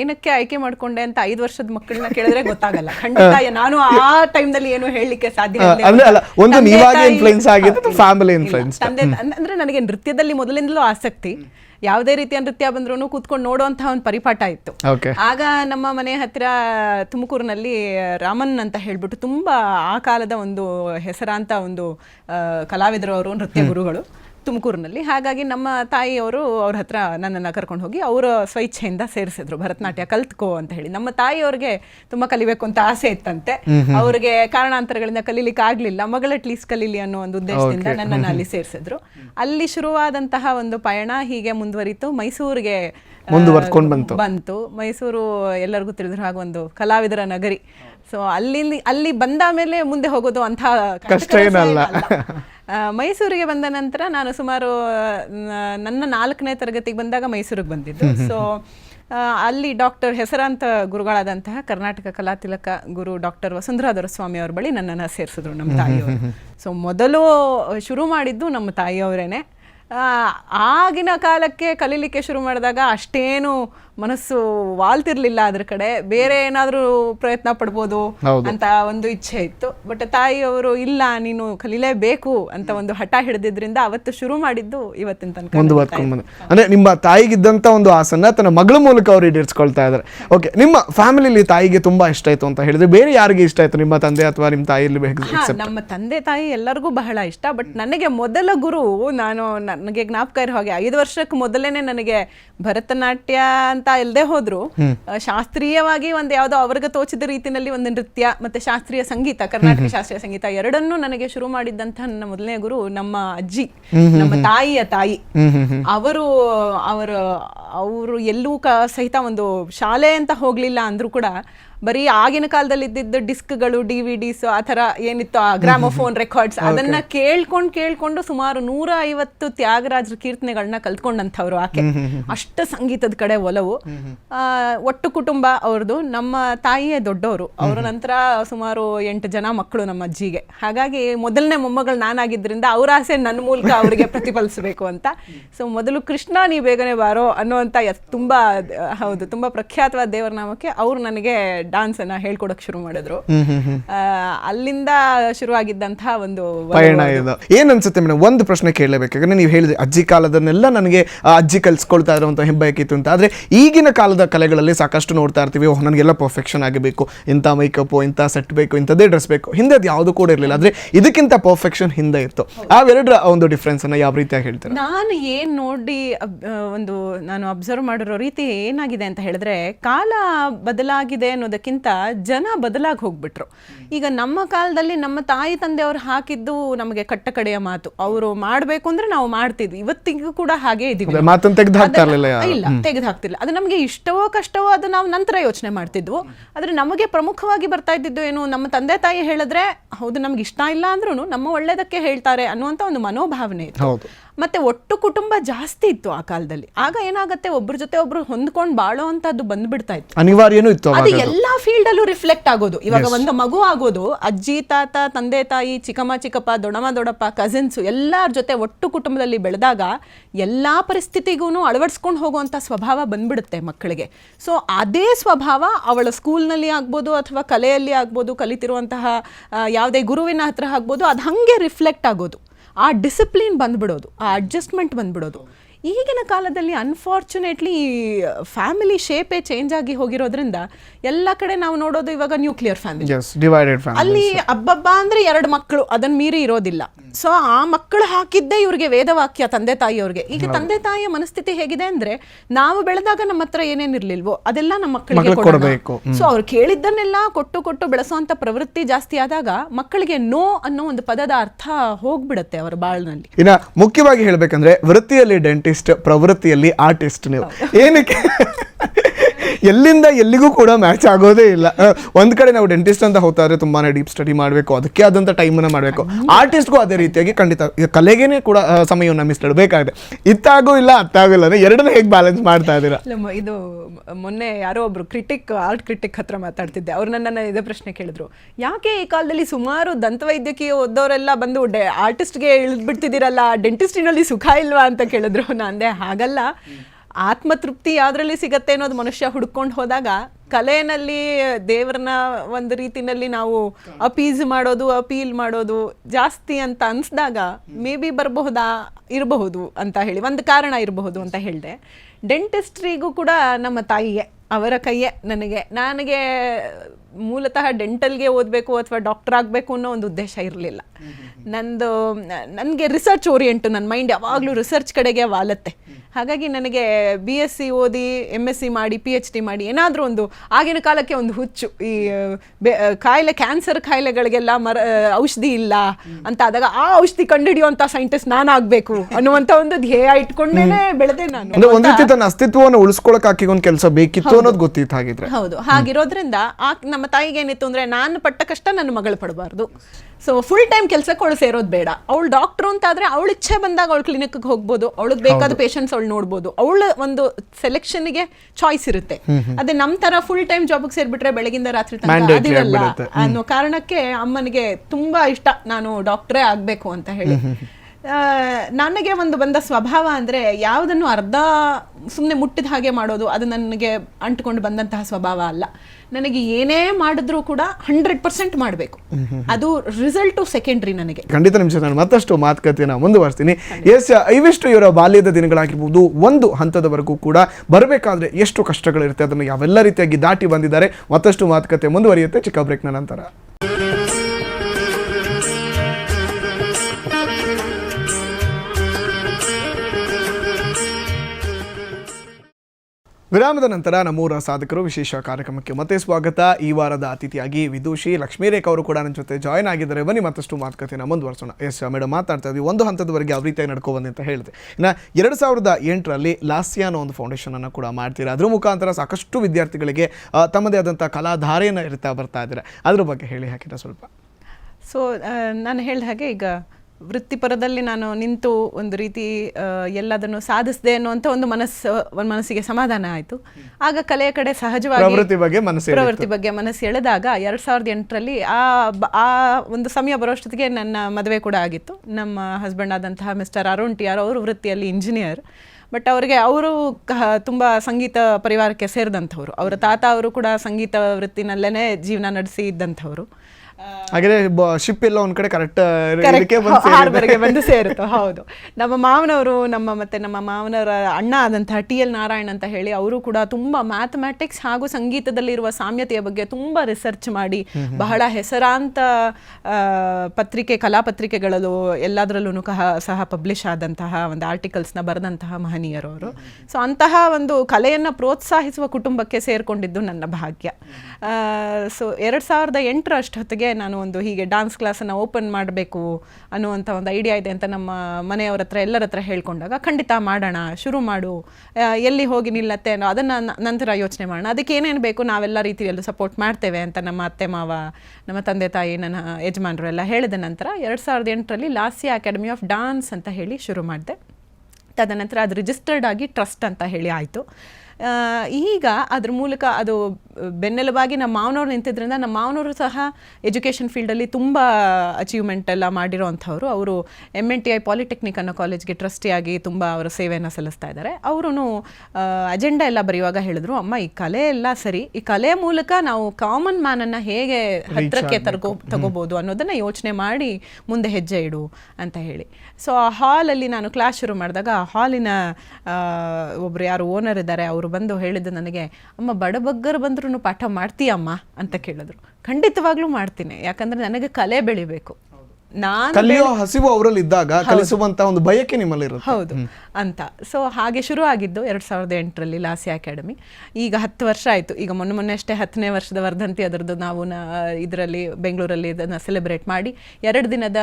S2: ಏನಕ್ಕೆ ಆಯ್ಕೆ ಮಾಡ್ಕೊಂಡೆ ಅಂತ ಐದು ವರ್ಷದ ಮಕ್ಕಳನ್ನ ಕೇಳಿದ್ರೆ ಗೊತ್ತಾಗಲ್ಲ. ಖಂಡಿತ *laughs* ನಾನು ಆ ಟೈಮ್ನಲ್ಲಿ ಏನು ಹೇಳಲಿಕ್ಕೆ ಸಾಧ್ಯ
S1: ಅಂದ್ರೆ ಅಲ್ಲ, ಒಂದು ನೀವಾಗಿ ಇನ್ಫ್ಲುಯೆನ್ಸ್ ಆಗಿದ್ದು ಅಥವಾ family
S2: ತಂದೆ ಅಂದ್ರೆ ನನಗೆ ನೃತ್ಯದಲ್ಲಿ ಮೊದಲಿಂದಲೂ ಆಸಕ್ತಿ. ಯಾವುದೇ ರೀತಿಯ ನೃತ್ಯ ಬಂದ್ರೂ ಕೂತ್ಕೊಂಡು ನೋಡುವಂತಹ ಒಂದು ಪರಿಪಾಠ ಇತ್ತು. ಆಗ ನಮ್ಮ ಮನೆ ಹತ್ತಿರ ತುಮಕೂರಿನಲ್ಲಿ ರಾಮನ್ ಅಂತ ಹೇಳ್ಬಿಟ್ಟು ತುಂಬಾ ಆ ಕಾಲದ ಒಂದು ಹೆಸರಾಂತ ಒಂದು ಕಲಾವಿದರು ಅವರು ನೃತ್ಯ ಗುರುಗಳು. ತುಮಕೂರಿನಲ್ಲಿ. ಹಾಗಾಗಿ ನಮ್ಮ ತಾಯಿಯವರು ಅವ್ರ ಹತ್ರ ನನ್ನನ್ನು ಕರ್ಕೊಂಡು ಹೋಗಿ ಅವರ ಸ್ವಇಚ್ಛೆಯಿಂದ ಸೇರಿಸಿದ್ರು. ಭರತನಾಟ್ಯ ಕಲ್ತ್ಕೋ ಅಂತ ಹೇಳಿ. ನಮ್ಮ ತಾಯಿಯವ್ರಿಗೆ ತುಂಬಾ ಕಲಿಬೇಕು ಅಂತ ಆಸೆ ಇತ್ತಂತೆ. ಅವ್ರಿಗೆ ಕಾರಣಾಂತರಗಳಿಂದ ಕಲೀಲಿಕ್ಕೆ ಆಗಲಿಲ್ಲ. ಮಗಳ ಅಟ್ಲೀಸ್ಟ್ ಕಲೀಲಿ ಅನ್ನೋ ಒಂದು ಉದ್ದೇಶದಿಂದ ನನ್ನನ್ನು ಅಲ್ಲಿ ಸೇರಿಸಿದ್ರು. ಅಲ್ಲಿ ಶುರುವಾದಂತಹ ಒಂದು ಪಯಣ ಹೀಗೆ ಮುಂದುವರಿತು. ಮೈಸೂರಿಗೆ ಮುಂದುವರೆದುಕೊಂಡು
S1: ಮುಂದುವರ್ದ್ಕೊಂಡ್ ಬಂತು.
S2: ಬಂತು. ಮೈಸೂರು ಎಲ್ಲರಿಗೂ ತಿಳಿದ್ರು ಹಾಗೆ ಒಂದು ಕಲಾವಿದರ ನಗರಿ. ಸೊ ಅಲ್ಲಿ ಅಲ್ಲಿ ಬಂದ ಮೇಲೆ ಮುಂದೆ ಹೋಗೋದು ಅಂತ
S1: ಕಷ್ಟ ಏನಲ್ಲ.
S2: ಮೈಸೂರಿಗೆ ಬಂದ ನಂತರ ನಾನು ಸುಮಾರು ನನ್ನ ನಾಲ್ಕನೇ ತರಗತಿಗೆ ಬಂದಾಗ ಮೈಸೂರಿಗೆ ಬಂದಿದ್ದು. ಸೊ ಅಲ್ಲಿ ಡಾಕ್ಟರ್ ಹೆಸರಾಂತ ಗುರುಗಳಾದಂತಹ ಕರ್ನಾಟಕ ಕಲಾ ತಿಲಕ ಗುರು ಡಾಕ್ಟರ್ ವಸುಂಧರಾಧರ ಸ್ವಾಮಿ ಅವ್ರ ಬಳಿ ನನ್ನನ್ನು ಸೇರಿಸಿದ್ರು ನಮ್ಮ ತಾಯಿಯವರು. ಸೊ ಮೊದಲು ಶುರು ಮಾಡಿದ್ದು ನಮ್ಮ ತಾಯಿಯವರೇನೆ. ಆಗಿನ ಕಾಲಕ್ಕೆ ಕಲೀಲಿಕ್ಕೆ ಶುರು ಮಾಡಿದಾಗ ಅಷ್ಟೇನು ಮನಸ್ಸು ವಾಲ್ತಿರ್ಲಿಲ್ಲ ಅದ್ರ ಕಡೆ. ಬೇರೆ ಏನಾದರೂ ಪ್ರಯತ್ನ ಪಡ್ಬೋದು ಅಂತ ಒಂದು ಇಚ್ಛೆ ಇತ್ತು. ಬಟ್ ತಾಯಿಯವರು ಇಲ್ಲ ನೀನು ಕಲೀಲೇಬೇಕು ಅಂತ ಒಂದು ಹಠ ಹಿಡಿದಿದ್ರಿಂದ ಅವತ್ತು ಶುರು ಮಾಡಿದ್ದು ಇವತ್ತಿನ ತನಕ
S1: ಮುಂದುವರ್ಕೊಂಡು ಅಂದ್ರೆ ನಿಮ್ಮ ತಾಯಿಗಿದ್ದಂತ ಒಂದು ಆಸನ್ನ ತನ್ನ ಮಗಳ ಮೂಲಕ ಅವ್ರು ಈಡೇರಿಸ್ಕೊಳ್ತಾ ಇದ್ದಾರೆ. ಓಕೆ ನಿಮ್ಮ ಫ್ಯಾಮಿಲಿಲಿ ತಾಯಿಗೆ ತುಂಬಾ ಇಷ್ಟ ಆಯ್ತು ಅಂತ ಹೇಳಿದ್ರೆ ಬೇರೆ ಯಾರಿಗೆ ಇಷ್ಟ ಆಯ್ತು? ನಿಮ್ಮ ತಂದೆ ಅಥವಾ ನಿಮ್ಮ ತಾಯಿಯಲ್ಲಿ
S2: ನಮ್ಮ ತಂದೆ ತಾಯಿ ಎಲ್ಲರಿಗೂ ಬಹಳ ಇಷ್ಟ. ಬಟ್ ನನಗೆ ಮೊದಲ ಗುರು ನಾನು ನನಗೆ ಜ್ಞಾಪಕ ಇರೋ ಹಾಗೆ ಐದು ವರ್ಷಕ್ಕೆ ಮೊದಲೇನೆ ನನಗೆ ಭರತನಾಟ್ಯ ಅಂತ ಇಲ್ಲದೆ ಹೋದ್ರು. ಶಾಸ್ತ್ರೀಯವಾಗಿ ಒಂದು ಯಾವುದೋ ಅವ್ರಿಗೆ ತೋಚಿದ ರೀತಿಯಲ್ಲಿ ಒಂದು ನೃತ್ಯ ಮತ್ತೆ ಶಾಸ್ತ್ರೀಯ ಸಂಗೀತ ಕರ್ನಾಟಕ ಶಾಸ್ತ್ರೀಯ ಸಂಗೀತ ಎರಡನ್ನೂ ನನಗೆ ಶುರು ಮಾಡಿದ್ದಂತಹ ನನ್ನ ಮೊದಲನೇ ಗುರು ನಮ್ಮ ಅಜ್ಜಿ ನಮ್ಮ ತಾಯಿಯ ತಾಯಿ. ಅವರು ಅವರ ಅವರು ಎಲ್ಲೂ ಕ ಸಹಿತ ಒಂದು ಶಾಲೆ ಅಂತ ಹೋಗ್ಲಿಲ್ಲ ಅಂದ್ರೂ ಕೂಡ ಬರೀ ಆಗಿನ ಕಾಲದಲ್ಲಿ ಇದ್ದಿದ್ದ ಡಿಸ್ಕ್ಗಳು ಡಿ ವಿ ಡಿಸ್ ಆ ಥರ ಏನಿತ್ತು ಆ ಗ್ರಾಮೋಫೋನ್ ರೆಕಾರ್ಡ್ಸ್ ಅದನ್ನ ಕೇಳ್ಕೊಂಡು ಕೇಳ್ಕೊಂಡು ಸುಮಾರು ನೂರ ಐವತ್ತು ತ್ಯಾಗರಾಜರ ಕೀರ್ತನೆಗಳನ್ನ ಕಲ್ತ್ಕೊಂಡಂಥವ್ರು ಆಕೆ. ಅಷ್ಟ ಸಂಗೀತದ ಕಡೆ ಒಲವು. ಆ, ಒಟ್ಟು ಕುಟುಂಬ ಅವ್ರದ್ದು ನಮ್ಮ ತಾಯಿಯೇ ದೊಡ್ಡವರು ಅವರ ನಂತರ ಸುಮಾರು ಎಂಟು ಜನ ಮಕ್ಕಳು ನಮ್ಮ ಅಜ್ಜಿಗೆ. ಹಾಗಾಗಿ ಮೊದಲನೇ ಮೊಮ್ಮಗಳು ನಾನಾಗಿದ್ದರಿಂದ ಅವ್ರ ಆಸೆ ನನ್ನ ಮೂಲಕ ಅವರಿಗೆ *laughs* ಪ್ರತಿಫಲಿಸಬೇಕು ಅಂತ. ಸೊ ಮೊದಲು ಕೃಷ್ಣ ನೀ ಬೇಗನೆ ಬಾರೋ ಅನ್ನುವಂಥ ತುಂಬಾ ಹೌದು ತುಂಬಾ ಪ್ರಖ್ಯಾತವಾದ ದೇವರ ನಾಮಕ್ಕೆ ಅವರು ನನಗೆ ಡಾನ್ಸ್ ಅನ್ನ ಹೇಳ್ಕೊಡಕ್ ಶುರು ಮಾಡಿದ್ರು. ಅಲ್ಲಿಂದ ಶುರುವಾಗಿದ್ದಂತಹ ಒಂದು
S1: ಪಯಣ ಇದು. ಏನ್ ಅನ್ಸುತ್ತೆ ಮೇಡಮ್ ಒಂದು ಪ್ರಶ್ನೆ ಕೇಳಬೇಕು ಯಾಕಂದ್ರೆ ನೀವು ಹೇಳಿದ್ರೆ ಅಜ್ಜಿ ಕಾಲದನ್ನೆಲ್ಲ ನನಗೆ ಅಜ್ಜಿ ಕಲ್ಸ್ಕೊಳ್ತಾ ಇರುವಂತ ಹೆಬ್ಬಯಕಿತ್ತು ಅಂತ. ಆದ್ರೆ ಈಗಿನ ಕಾಲದ ಕಲೆಗಳಲ್ಲಿ ಸಾಕಷ್ಟು ನೋಡ್ತಾ ಇರ್ತೀವಿ ಓಹ್ ನನಗೆಲ್ಲ ಪರ್ಫೆಕ್ಷನ್ ಆಗಬೇಕು. ಇಂಥ ಮೇಕಪ್ ಇಂಥ ಸೆಟ್ ಬೇಕು ಇಂಥದ್ದೇ ಡ್ರೆಸ್ ಬೇಕು. ಹಿಂದೆ ಅದು ಯಾವುದು ಕೂಡ ಇರಲಿಲ್ಲ. ಆದ್ರೆ ಇದಕ್ಕಿಂತ ಪರ್ಫೆಕ್ಷನ್ ಹಿಂದೆ ಇತ್ತು. ಅವೆರಡರ ಒಂದು ಡಿಫ್ರೆನ್ಸ್ ಅನ್ನ ಯಾವ ರೀತಿಯಾಗಿ ಹೇಳ್ತಾರೆ?
S2: ನಾನು ಏನ್ ನೋಡಿ ಒಂದು ನಾನು ಅಬ್ಸರ್ವ್ ಮಾಡಿರೋ ರೀತಿ ಏನಾಗಿದೆ ಅಂತ ಹೇಳಿದ್ರೆ ಕಾಲ ಬದಲಾಗಿದೆ ಅನ್ನೋದಕ್ಕಿಂತ ಜನ ಬದಲಾಗಿ ಹೋಗ್ಬಿಟ್ರು. ಈಗ ನಮ್ಮ ಕಾಲದಲ್ಲಿ ನಮ್ಮ ತಾಯಿ ತಂದೆಯವರು ಹಾಕಿದ್ದು ನಮಗೆ ಕಟ್ಟ ಕಡೆಯ ಮಾತು. ಅವರು ಮಾಡ್ಬೇಕು ಅಂದ್ರೆ ನಾವು ಮಾಡ್ತಿದ್ವಿ. ಇವತ್ತಿಗೂ ಕೂಡ ಹಾಗೆ ಇದೀವಿ.
S1: ಮಾತನ್ನ ತೆಗ್ದು ಹಾಕ್ತಾ
S2: ಇಲ್ಲ ತೆಗೆದು ಹಾಕ್ತಿಲ್ಲ ಅದು ನಮಗೆ ಇಷ್ಟವೋ ಕಷ್ಟವೋ ಅದು ನಾವು ನಂತರ ಯೋಚನೆ ಮಾಡ್ತಿದ್ವು. ಆದ್ರೆ ನಮಗೆ ಪ್ರಮುಖವಾಗಿ ಬರ್ತಾ ಇದ್ದಿದ್ದು ಏನು? ನಮ್ಮ ತಂದೆ ತಾಯಿ ಹೇಳಿದ್ರೆ ಹೌದು ನಮ್ಗೆ ಇಷ್ಟ ಇಲ್ಲ ಅಂದ್ರೂ ನಮ್ಮ ಒಳ್ಳೇದಕ್ಕೆ ಹೇಳ್ತಾರೆ ಅನ್ನುವಂತ ಒಂದು ಮನೋಭಾವನೆ ಇತ್ತು. ಮತ್ತೆ ಒಟ್ಟು ಕುಟುಂಬ ಜಾಸ್ತಿ ಇತ್ತು ಆ ಕಾಲದಲ್ಲಿ. ಆಗ ಏನಾಗುತ್ತೆ ಒಬ್ರ ಜೊತೆ ಒಬ್ರು ಹೊಂದ್ಕೊಂಡು ಬಾಳೋ ಅಂತದ್ದು ಬಂದ್ಬಿಡ್ತಾ ಇತ್ತು.
S1: ಅನಿವಾರ್ಯನೂ ಇತ್ತು
S2: ಅದು ಎಲ್ಲಾ ಫೀಲ್ಡ್ ಅಲ್ಲೂ ರಿಫ್ಲೆಕ್ಟ್ ಆಗೋದು. ಇವಾಗ ಒಂದು ಮಗು ಆಗೋದು ಅಜ್ಜಿ, ತಾತ, ತಂದೆ, ತಾಯಿ, ಚಿಕ್ಕಮ್ಮ, ಚಿಕ್ಕಪ್ಪ, ದೊಡ್ಡಮ್ಮ, ದೊಡ್ಡಪ್ಪ ಕಸಿನ್ಸು ಎಲ್ಲರ ಜೊತೆ ಒಟ್ಟು ಕುಟುಂಬದಲ್ಲಿ ಬೆಳೆದಾಗ ಎಲ್ಲ ಪರಿಸ್ಥಿತಿಗೂ ಅಳವಡಿಸ್ಕೊಂಡು ಹೋಗುವಂಥ ಸ್ವಭಾವ ಬಂದ್ಬಿಡುತ್ತೆ ಮಕ್ಕಳಿಗೆ. ಸೊ ಅದೇ ಸ್ವಭಾವ ಅವಳ ಸ್ಕೂಲ್ನಲ್ಲಿ ಆಗ್ಬೋದು ಅಥವಾ ಕಲೆಯಲ್ಲಿ ಆಗ್ಬೋದು, ಕಲಿತಿರುವಂತಹ ಯಾವುದೇ ಗುರುವಿನ ಹತ್ರ ಆಗ್ಬೋದು, ಅದು ಹಾಗೆ ರಿಫ್ಲೆಕ್ಟ್ ಆಗೋದು. ಆ ಡಿಸಿಪ್ಲಿನ್ ಬಂದ್ಬಿಡೋದು, ಆ ಅಡ್ಜಸ್ಟ್ಮೆಂಟ್ ಬಂದ್ಬಿಡೋದು. ಈಗಿನ ಕಾಲದಲ್ಲಿ ಅನ್ಫಾರ್ಚುನೇಟ್ಲಿ ಫ್ಯಾಮಿಲಿ ಶೇಪೇ ಚೇಂಜ್ ಆಗಿ ಹೋಗಿರೋದ್ರಿಂದ ಎಲ್ಲ ಕಡೆ ನಾವು ನೋಡೋದು ಇವಾಗ ನ್ಯೂಕ್ಲಿಯರ್ ಫ್ಯಾಮಿಲಿ ಅಲ್ಲಿ ಅಬ್ಬಬ್ಬ ಅಂದ್ರೆ ಎರಡು ಮಕ್ಕಳು ಅದನ್ನ ಮೀರಿ ಇರೋದಿಲ್ಲ. ಸೊ ಆ ಮಕ್ಕಳು ಹಾಕಿದ್ದೇ ಇವ್ರಿಗೆ ವೇದವಾಕ್ಯ ತಂದೆ ತಾಯಿಯವ್ರಿಗೆ ಈಗ ತಂದೆ ತಾಯಿಯ ಮನಸ್ಥಿತಿ ಹೇಗಿದೆ ಅಂದ್ರೆ ನಾವು ಬೆಳೆದಾಗ ನಮ್ಮ ಹತ್ರ ಏನೇನಿರ್ಲಿಲ್ವೋ ಅದೆಲ್ಲ ನಮ್ಮ ಮಕ್ಕಳಿಗೆ
S1: ಕೊಡಬೇಕು. ಕೊಡ್ಬೇಕು.
S2: ಸೊ ಅವ್ರು ಕೇಳಿದ್ದನ್ನೆಲ್ಲ ಕೊಟ್ಟು ಕೊಟ್ಟು ಬೆಳೆಸುವಂತ ಪ್ರವೃತ್ತಿ ಜಾಸ್ತಿ ಆದಾಗ ಮಕ್ಕಳಿಗೆ ನೋ ಅನ್ನೋ ಒಂದು ಪದದ ಅರ್ಥ ಹೋಗ್ಬಿಡುತ್ತೆ ಅವರ ಬಾಳ್ನಲ್ಲಿ.
S1: ಇನ್ನ ಮುಖ್ಯವಾಗಿ ಹೇಳ್ಬೇಕಂದ್ರೆ ವೃತ್ತಿಯಲ್ಲಿ ಡೆಂಟಿಸ್ಟ್ ಪ್ರವೃತ್ತಿಯಲ್ಲಿ ಆರ್ಟಿಸ್ಟ್ ನೀವು. ಏನಕ್ಕೆ? ಎಲ್ಲಿಂದ ಎಲ್ಲಿಗೂ ಕೂಡ ಮ್ಯಾಚ್ ಆಗೋದೇ ಇಲ್ಲ. ಒಂದ್ ಕಡೆ ನಾವು ಡೆಂಟಿಸ್ಟ್ ಅಂತ ಹೋಗ್ತಾ ಇದ್ರೆ ತುಂಬಾನೇ ಡೀಪ್ ಸ್ಟಡಿ ಮಾಡಬೇಕು, ಅದಕ್ಕೆ ಆದಂತ ಟೈಮನ್ನ ಮಾಡಬೇಕು. ಆರ್ಟಿಸ್ಟ್ಗೂ ಅದೇ ರೀತಿಯಾಗಿ ಖಂಡಿತ ಕಲೆಗೇನೆ ಕೂಡ ಸಮಯವನ್ನು ಮಿಸ್ ಮೀಸಲಿಡಬೇಕಾಗಿದೆ ಇತ್ತಾಗೂ ಇಲ್ಲ, ಅತ್ತಾಗೂ ಇಲ್ಲ ಎರಡನ್ನೂ ಹೇಗೆ ಬ್ಯಾಲೆನ್ಸ್ ಮಾಡ್ತಾ ಇದ್ದೀರಾ?
S2: ಇದು ಮೊನ್ನೆ ಯಾರೋ ಒಬ್ರು ಕ್ರಿಟಿಕ್ ಆರ್ಟ್ ಕ್ರಿಟಿಕ್ ಹತ್ರ ಮಾತಾಡ್ತಿದ್ದೆ. ಅವ್ರು ನನ್ನ ಇದೇ ಪ್ರಶ್ನೆ ಕೇಳಿದ್ರು. ಯಾಕೆ ಈ ಕಾಲದಲ್ಲಿ ಸುಮಾರು ದಂತವೈದ್ಯಕೀಯ ಓದೋರೆಲ್ಲ ಬಂದು ಆರ್ಟಿಸ್ಟ್ಗೆ ಇಳಿದ್ಬಿಡ್ತಿದ್ದೀರಲ್ಲ ಡೆಂಟಿಸ್ಟಿನಲ್ಲಿ ಸುಖ ಇಲ್ವಾ ಅಂತ ಕೇಳಿದ್ರು. ನಾನು ಅಂದೆ, ಹಾಗಲ್ಲ. ಆತ್ಮತೃಪ್ತಿ ಯಾವ್ದ್ರಲ್ಲಿ ಸಿಗತ್ತೆ ಅನ್ನೋದು ಮನುಷ್ಯ ಹುಡ್ಕೊಂಡು ಹೋದಾಗ ಕಲೆಯಲ್ಲಿ ದೇವರನ್ನ ಒಂದು ರೀತಿನಲ್ಲಿ ನಾವು ಅಪೀಸ್ ಮಾಡೋದು ಅಪೀಲ್ ಮಾಡೋದು ಜಾಸ್ತಿ ಅಂತ ಅನ್ಸ್ದಾಗ ಮೇ ಬಿ ಬರಬಹುದಾ? ಇರಬಹುದು ಅಂತ ಹೇಳಿ ಒಂದು ಕಾರಣ ಇರಬಹುದು ಅಂತ ಹೇಳಿದೆ. ಡೆಂಟಿಸ್ಟ್ರಿಗೂ ಕೂಡ ನಮ್ಮ ತಾಯಿಯೇ ಅವರ ಕೈಯೇ ನನಗೆ. ನನಗೆ ಮೂಲತಃ ಡೆಂಟಲ್ಗೆ ಓದಬೇಕು ಅಥವಾ ಡಾಕ್ಟರ್ ಆಗಬೇಕು ಅನ್ನೋ ಒಂದು ಉದ್ದೇಶ ಇರಲಿಲ್ಲ. ನಂದು ನನಗೆ ರಿಸರ್ಚ್ ಓರಿಯೆಂಟು ನನ್ನ ಮೈಂಡ್ ಯಾವಾಗಲೂ ರಿಸರ್ಚ್ ಕಡೆಗೆ ವಾಲತ್ತೆ. ಹಾಗಾಗಿ ನನಗೆ ಬಿ ಎಸ್ ಸಿ ಓದಿ ಎಂ ಎಸ್ ಸಿ ಮಾಡಿ ಪಿ ಎಚ್ ಡಿ ಮಾಡಿ ಏನಾದರೂ ಒಂದು ಆಗಿನ ಕಾಲಕ್ಕೆ ಒಂದು ಹುಚ್ಚು. ಈ ಬೆ- ಕಾಯಿಲೆ ಕ್ಯಾನ್ಸರ್ ಕಾಯಿಲೆಗಳಿಗೆಲ್ಲ ಮರ ಔಷಧಿ ಇಲ್ಲ ಅಂತ ಆದಾಗ ಆ ಔಷಧಿ ಕಂಡುಹಿಡಿಯುವಂಥ ಸೈಂಟಿಸ್ಟ್ ನಾನಾಗಬೇಕು ಅನ್ನುವಂಥ ಒಂದು ಧ್ಯೇಯ ಇಟ್ಕೊಂಡೇನೆ ಬೆಳೆದೆ ನಾನು.
S1: ಒಂದು ರೀತಿ ತನ್ನ ಅಸ್ತಿತ್ವವನ್ನು ಉಳಿಸ್ಕೊಳಕ್ಕೆ ಹಾಕಿ ಒಂದು ಕೆಲಸ ಬೇಕಿತ್ತು ಅನ್ನೋದು ಗೊತ್ತಿತ್ತು ಹಾಗಿದ್ರೆ.
S2: ಹೌದು. ಹಾಗಿರೋದ್ರಿಂದ ಆ ನಮ್ಮ ತಾಯಿಗೆ ಏನಿತ್ತು ಅಂದರೆ ನಾನು ಪಟ್ಟ ಕಷ್ಟ ನನ್ನ ಮಗಳು ಪಡಬಾರ್ದು. ಸೊ ಫುಲ್ ಟೈಮ್ ಕೆಲಸಕ್ಕೆ ಅವಳು ಸೇರೋದು ಬೇಡ. ಅವಳು ಡಾಕ್ಟ್ರು ಅಂತ ಆದರೆ ಅವಳ ಇಚ್ಛೆ ಬಂದಾಗ ಅವಳು ಕ್ಲಿನಿಕ್ಗೆ ಹೋಗ್ಬೋದು. ಅವಳಿಗೆ ಬೇಕಾದ ಪೇಷಂಟ್ಸ್ ಅವಳು ನೋಡ್ಬೋದು. ಅವಳ ಒಂದು ಸೆಲೆಕ್ಷನ್ಗೆ ಚಾಯ್ಸ್ ಇರುತ್ತೆ. ಅದೇ ನಮ್ಮ ತರ ಫುಲ್ ಟೈಮ್ ಜಾಬ್ಗೆ ಸೇರಿಬಿಟ್ರೆ ಬೆಳಗಿಂದ ರಾತ್ರಿ ತನಕ ಅದಿರಲ್ಲ. ಅನ್ನೋ ಕಾರಣಕ್ಕೆ ಅಮ್ಮನಿಗೆ ತುಂಬಾ ಇಷ್ಟ. ನಾನು ಡಾಕ್ಟ್ರೇ ಆಗಬೇಕು ಅಂತ ಹೇಳಿ. ನನಗೆ ಒಂದು ಬಂದ ಸ್ವಭಾವ ಅಂದರೆ ಯಾವುದನ್ನು ಅರ್ಧ ಸುಮ್ಮನೆ ಮುಟ್ಟಿದ ಹಾಗೆ ಮಾಡೋದು ಅದು ನನಗೆ ಅಂಟ್ಕೊಂಡು ಬಂದಂತಹ ಸ್ವಭಾವ ಅಲ್ಲ. ನನಗೆ ಏನೇ ಮಾಡಿದ್ರೂ ಕೂಡ ಹಂಡ್ರೆಡ್ ಪರ್ಸೆಂಟ್ ಮಾಡಬೇಕು. ಅದು ರಿಸಲ್ಟು ಸೆಕೆಂಡ್ರಿ ನನಗೆ.
S1: ಖಂಡಿತ ನಿಮಿಷ ನಾನು ಮತ್ತಷ್ಟು ಮಾತುಕತೆಯನ್ನು ಮುಂದುವರಿಸ್ತೀನಿ. ಎಸ್ ಐವಿಷ್ಟು ಇವರ ಬಾಲ್ಯದ ದಿನಗಳಾಗಿರ್ಬೋದು ಒಂದು ಹಂತದವರೆಗೂ ಕೂಡ ಬರಬೇಕಾದ್ರೆ ಎಷ್ಟು ಕಷ್ಟಗಳಿರುತ್ತೆ ಅದನ್ನು ಯಾವೆಲ್ಲ ರೀತಿಯಾಗಿ ದಾಟಿ ಬಂದಿದ್ದಾರೆ ಮತ್ತಷ್ಟು ಮಾತುಕತೆ ಮುಂದುವರಿಯುತ್ತೆ. ಚಿಕ್ಕ ಬ್ರೇಕ್ನ ನಂತರ. ವಿರಾಮದ ನಂತರ ನಮ್ಮೂರ ಸಾಧಕರು ವಿಶೇಷ ಕಾರ್ಯಕ್ರಮಕ್ಕೆ ಮತ್ತೆ ಸ್ವಾಗತ. ಈ ವಾರದ ಅತಿಥಿಯಾಗಿ ವಿದೂಷಿ ಲಕ್ಷ್ಮೀ ರೇಖಾ ಅವರು ಕೂಡ ನನ್ನ ಜೊತೆ ಜಾಯ್ನ್ ಆಗಿದ್ದಾರೆ. ಬನ್ನಿ, ಮತ್ತಷ್ಟು ಮಾತುಕತೆನ ಮುಂದುವರಿಸೋಣ. ಎಸ್ ಮೇಡಮ್ ಮಾತಾಡ್ತಾ ಇದ್ವಿ ಒಂದು ಹಂತದವರೆಗೆ ಯಾವ ರೀತಿಯಾಗಿ ನಡ್ಕೊಬಂದೆ ಅಂತ ಹೇಳಿದೆ. ಇನ್ನು ಎರಡು ಸಾವಿರದ ಎಂಟರಲ್ಲಿ ಲಾಸ್ಯಾನೋ ಅನ್ನೋ ಒಂದು ಫೌಂಡೇಶನ್ ಅನ್ನು ಕೂಡ ಮಾಡ್ತೀರಾ? ಅದ್ರ ಮುಖಾಂತರ ಸಾಕಷ್ಟು ವಿದ್ಯಾರ್ಥಿಗಳಿಗೆ ತಮ್ಮದೇ ಆದಂಥ ಕಲಾಧಾರೆಯನ್ನು ಇರ್ತಾ ಬರ್ತಾ ಇದ್ದಾರೆ. ಅದ್ರ ಬಗ್ಗೆ ಹೇಳಿ ಹಾಕಿದ್ರೆ ಸ್ವಲ್ಪ.
S2: ಸೊ ನಾನು ಹೇಳಿದ ಹಾಗೆ ಈಗ ವೃತ್ತಿಪರದಲ್ಲಿ ನಾನು ನಿಂತು ಒಂದು ರೀತಿ ಎಲ್ಲದನ್ನು ಸಾಧಿಸಿದೆ ಅನ್ನುವಂಥ ಒಂದು ಮನಸ್ಸು ಒಂದು ಮನಸ್ಸಿಗೆ ಸಮಾಧಾನ ಆಯಿತು. ಆಗ ಕಲೆಯ ಕಡೆ ಸಹಜವಾಗಿ
S1: ಪ್ರವೃತ್ತಿ ಬಗ್ಗೆ ಮನಸ್ಸು
S2: ಪ್ರವೃತ್ತಿ ಬಗ್ಗೆ ಮನಸ್ಸು ಎಳೆದಾಗ ಎರಡು ಸಾವಿರದ ಎಂಟರಲ್ಲಿ ಆ ಆ ಒಂದು ಸಮಯ ಬರೋಷ್ಟೊತ್ತಿಗೆ ನನ್ನ ಮದುವೆ ಕೂಡ ಆಗಿತ್ತು. ನಮ್ಮ ಹಸ್ಬೆಂಡ್ ಆದಂತಹ ಮಿಸ್ಟರ್ ಅರುಣ್ ಟಿ ಆರ್ ಅವರು ವೃತ್ತಿಯಲ್ಲಿ ಇಂಜಿನಿಯರ್ ಬಟ್ ಅವರಿಗೆ ಅವರು ತುಂಬ ಸಂಗೀತ ಪರಿವಾರಕ್ಕೆ ಸೇರಿದಂಥವ್ರು. ಅವರ ತಾತ ಅವರು ಕೂಡ ಸಂಗೀತ ವೃತ್ತಿನಲ್ಲೇ ಜೀವನ ನಡೆಸಿ ಇದ್ದಂಥವ್ರು.
S1: ಹಾಗೆ ಶಿಪ್ ಎಲ್ಲ ಒಂದ್ ಕಡೆ ಕರೆಕ್ಟ್.
S2: ಹಾರ್ಬರ್ಗೆ ಬಂದು ಸೇರುತ್ತೋ *laughs* ಹೌದು. ನಮ್ಮ ಮಾವನವರು ನಮ್ಮ ಮತ್ತೆ ನಮ್ಮ ಮಾವನವರ ಅಣ್ಣ ಆದಂತಹ ಟಿ ಎಲ್ ನಾರಾಯಣ್ ಅಂತ ಹೇಳಿ ಅವರು ಕೂಡ ತುಂಬಾ ಮ್ಯಾಥಮ್ಯಾಟಿಕ್ಸ್ ಹಾಗೂ ಸಂಗೀತದಲ್ಲಿರುವ ಸಾಮ್ಯತೆಯ ಬಗ್ಗೆ ತುಂಬಾ ರಿಸರ್ಚ್ ಮಾಡಿ ಬಹಳ ಹೆಸರಾಂತ ಪತ್ರಿಕೆ ಕಲಾಪತ್ರಿಕೆಗಳಲ್ಲೂ ಎಲ್ಲದರಲ್ಲೂ ಸಹ ಪಬ್ಲಿಷ್ ಆದಂತಹ ಒಂದು ಆರ್ಟಿಕಲ್ಸ್ನ ಬರೆದಂತಹ ಮಹನೀಯರು ಅವರು. ಸೊ ಅಂತಹ ಒಂದು ಕಲೆಯನ್ನು ಪ್ರೋತ್ಸಾಹಿಸುವ ಕುಟುಂಬಕ್ಕೆ ಸೇರಿಕೊಂಡಿದ್ದು ನನ್ನ ಭಾಗ್ಯ. ಸೊ ಎರಡು ಸಾವಿರದ ಎಂಟರ ಅಷ್ಟೊತ್ತಿಗೆ ಮಕ್ಕಳಿಗೆ ನಾನು ಒಂದು ಹೀಗೆ ಡಾನ್ಸ್ ಕ್ಲಾಸನ್ನು ಓಪನ್ ಮಾಡಬೇಕು ಅನ್ನುವಂಥ ಒಂದು ಐಡಿಯಾ ಇದೆ ಅಂತ ನಮ್ಮ ಮನೆಯವ್ರ ಹತ್ರ, ಎಲ್ಲರ ಹತ್ರ ಹೇಳ್ಕೊಂಡಾಗ ಖಂಡಿತ ಮಾಡೋಣ, ಶುರು ಮಾಡು ಎಲ್ಲಿ ಹೋಗಿ ನಿಲ್ಲತ್ತೆ ಅನ್ನೋ ಅದನ್ನು ನಂತರ ಯೋಚನೆ ಮಾಡೋಣ. ಅದಕ್ಕೆ ಏನೇನು ಬೇಕು ನಾವೆಲ್ಲ ರೀತಿಯಲ್ಲೂ ಸಪೋರ್ಟ್ ಮಾಡ್ತೇವೆ ಅಂತ ನಮ್ಮ ಅತ್ತೆ ಮಾವ, ನಮ್ಮ ತಂದೆ ತಾಯಿ, ನನ್ನ ಯಜಮಾನರು ಎಲ್ಲ ಹೇಳಿದ ನಂತರ ಎರಡು ಸಾವಿರದ ಎಂಟರಲ್ಲಿ ಲಾಸ್ಯ ಅಕಾಡೆಮಿ ಆಫ್ ಡಾನ್ಸ್ ಅಂತ ಹೇಳಿ ಶುರು ಮಾಡಿದೆ. ತದನಂತರ ಅದು ರಿಜಿಸ್ಟರ್ಡ್ ಆಗಿ ಟ್ರಸ್ಟ್ ಅಂತ ಹೇಳಿ ಆಯಿತು. ಈಗ ಅದ್ರ ಮೂಲಕ ಅದು ಬೆನ್ನೆಲುಬಾಗಿ ನಮ್ಮ ಮಾವನವ್ರು ನಿಂತಿದ್ರಿಂದ ನಮ್ಮ ಮಾವನವರು ಸಹ ಎಜುಕೇಷನ್ ಫೀಲ್ಡಲ್ಲಿ ತುಂಬ ಅಚೀವ್ಮೆಂಟ್ ಎಲ್ಲ ಮಾಡಿರೋ ಅಂಥವ್ರು ಅವರು M N T I polytechnic ಅನ್ನೋ ಕಾಲೇಜ್ಗೆ ಟ್ರಸ್ಟಿಯಾಗಿ ತುಂಬ ಅವರ ಸೇವೆಯನ್ನು ಸಲ್ಲಿಸ್ತಾ ಇದ್ದಾರೆ. ಅವರು ಅಜೆಂಡಾ ಎಲ್ಲ ಬರೆಯುವಾಗ ಹೇಳಿದ್ರು ಅಮ್ಮ ಈ ಕಲೆ ಎಲ್ಲ ಸರಿ ಈ ಕಲೆ ಮೂಲಕ ನಾವು ಕಾಮನ್ ಮ್ಯಾನನ್ನು ಹೇಗೆ ಹತ್ತಿರಕ್ಕೆ ತರ್ಗೋ ತಗೋಬೋದು ಅನ್ನೋದನ್ನ ಯೋಚನೆ ಮಾಡಿ ಮುಂದೆ ಹೆಜ್ಜೆ ಇಡು ಅಂತ ಹೇಳಿ. ಸೊ ಆ ಹಾಲಲ್ಲಿ ನಾನು ಕ್ಲಾಸ್ ಶುರು ಮಾಡಿದಾಗ ಆ ಹಾಲಿನ ಒಬ್ಬರು ಯಾರು ಓನರ್ ಇದ್ದಾರೆ ಅವರು ಬಂದು ಹೇಳಿದ್ದು ನನಗೆ ಅಮ್ಮ ಬಡಬಗ್ಗರು ಬಂದ್ರೂ ಪಾಠ ಮಾಡ್ತೀಯಮ್ಮ ಅಂತ ಕೇಳಿದ್ರು. ಖಂಡಿತವಾಗ್ಲೂ ಮಾಡ್ತೀನಿ. ಯಾಕಂದ್ರೆ ನನಗೆ ಕಲೆ ಬೆಳಿಬೇಕು.
S1: ಕಲಿಯೋ ಹಸಿವು ಅವರಲ್ಲಿ ಇದ್ದಾಗ ಕಲಿಸುವಂತ ಒಂದು ಬಯಕೆ ನಿಮ್ಮಲ್ಲಿ ಇರುತ್ತೆ
S2: ಹೌದು ಅಂತ. ಸೊ ಹಾಗೆ ಶುರು ಆಗಿದ್ದು ಎರಡ್ ಸಾವಿರದ ಎಂಟರಲ್ಲಿ ಲಾಸಿ ಅಕಾಡೆಮಿ. ಈಗ ಹತ್ತು ವರ್ಷ ಆಯಿತು. ಈಗ ಮೊನ್ನೆ ಮೊನ್ನೆ ಅಷ್ಟೇ ಹತ್ತನೇ ವರ್ಷದ ವರ್ಧಂತಿ ಅದರದ್ದು ನಾವು ಇದರಲ್ಲಿ ಬೆಂಗಳೂರಲ್ಲಿ ಇದನ್ನು ಸೆಲೆಬ್ರೇಟ್ ಮಾಡಿ ಎರಡು ದಿನದ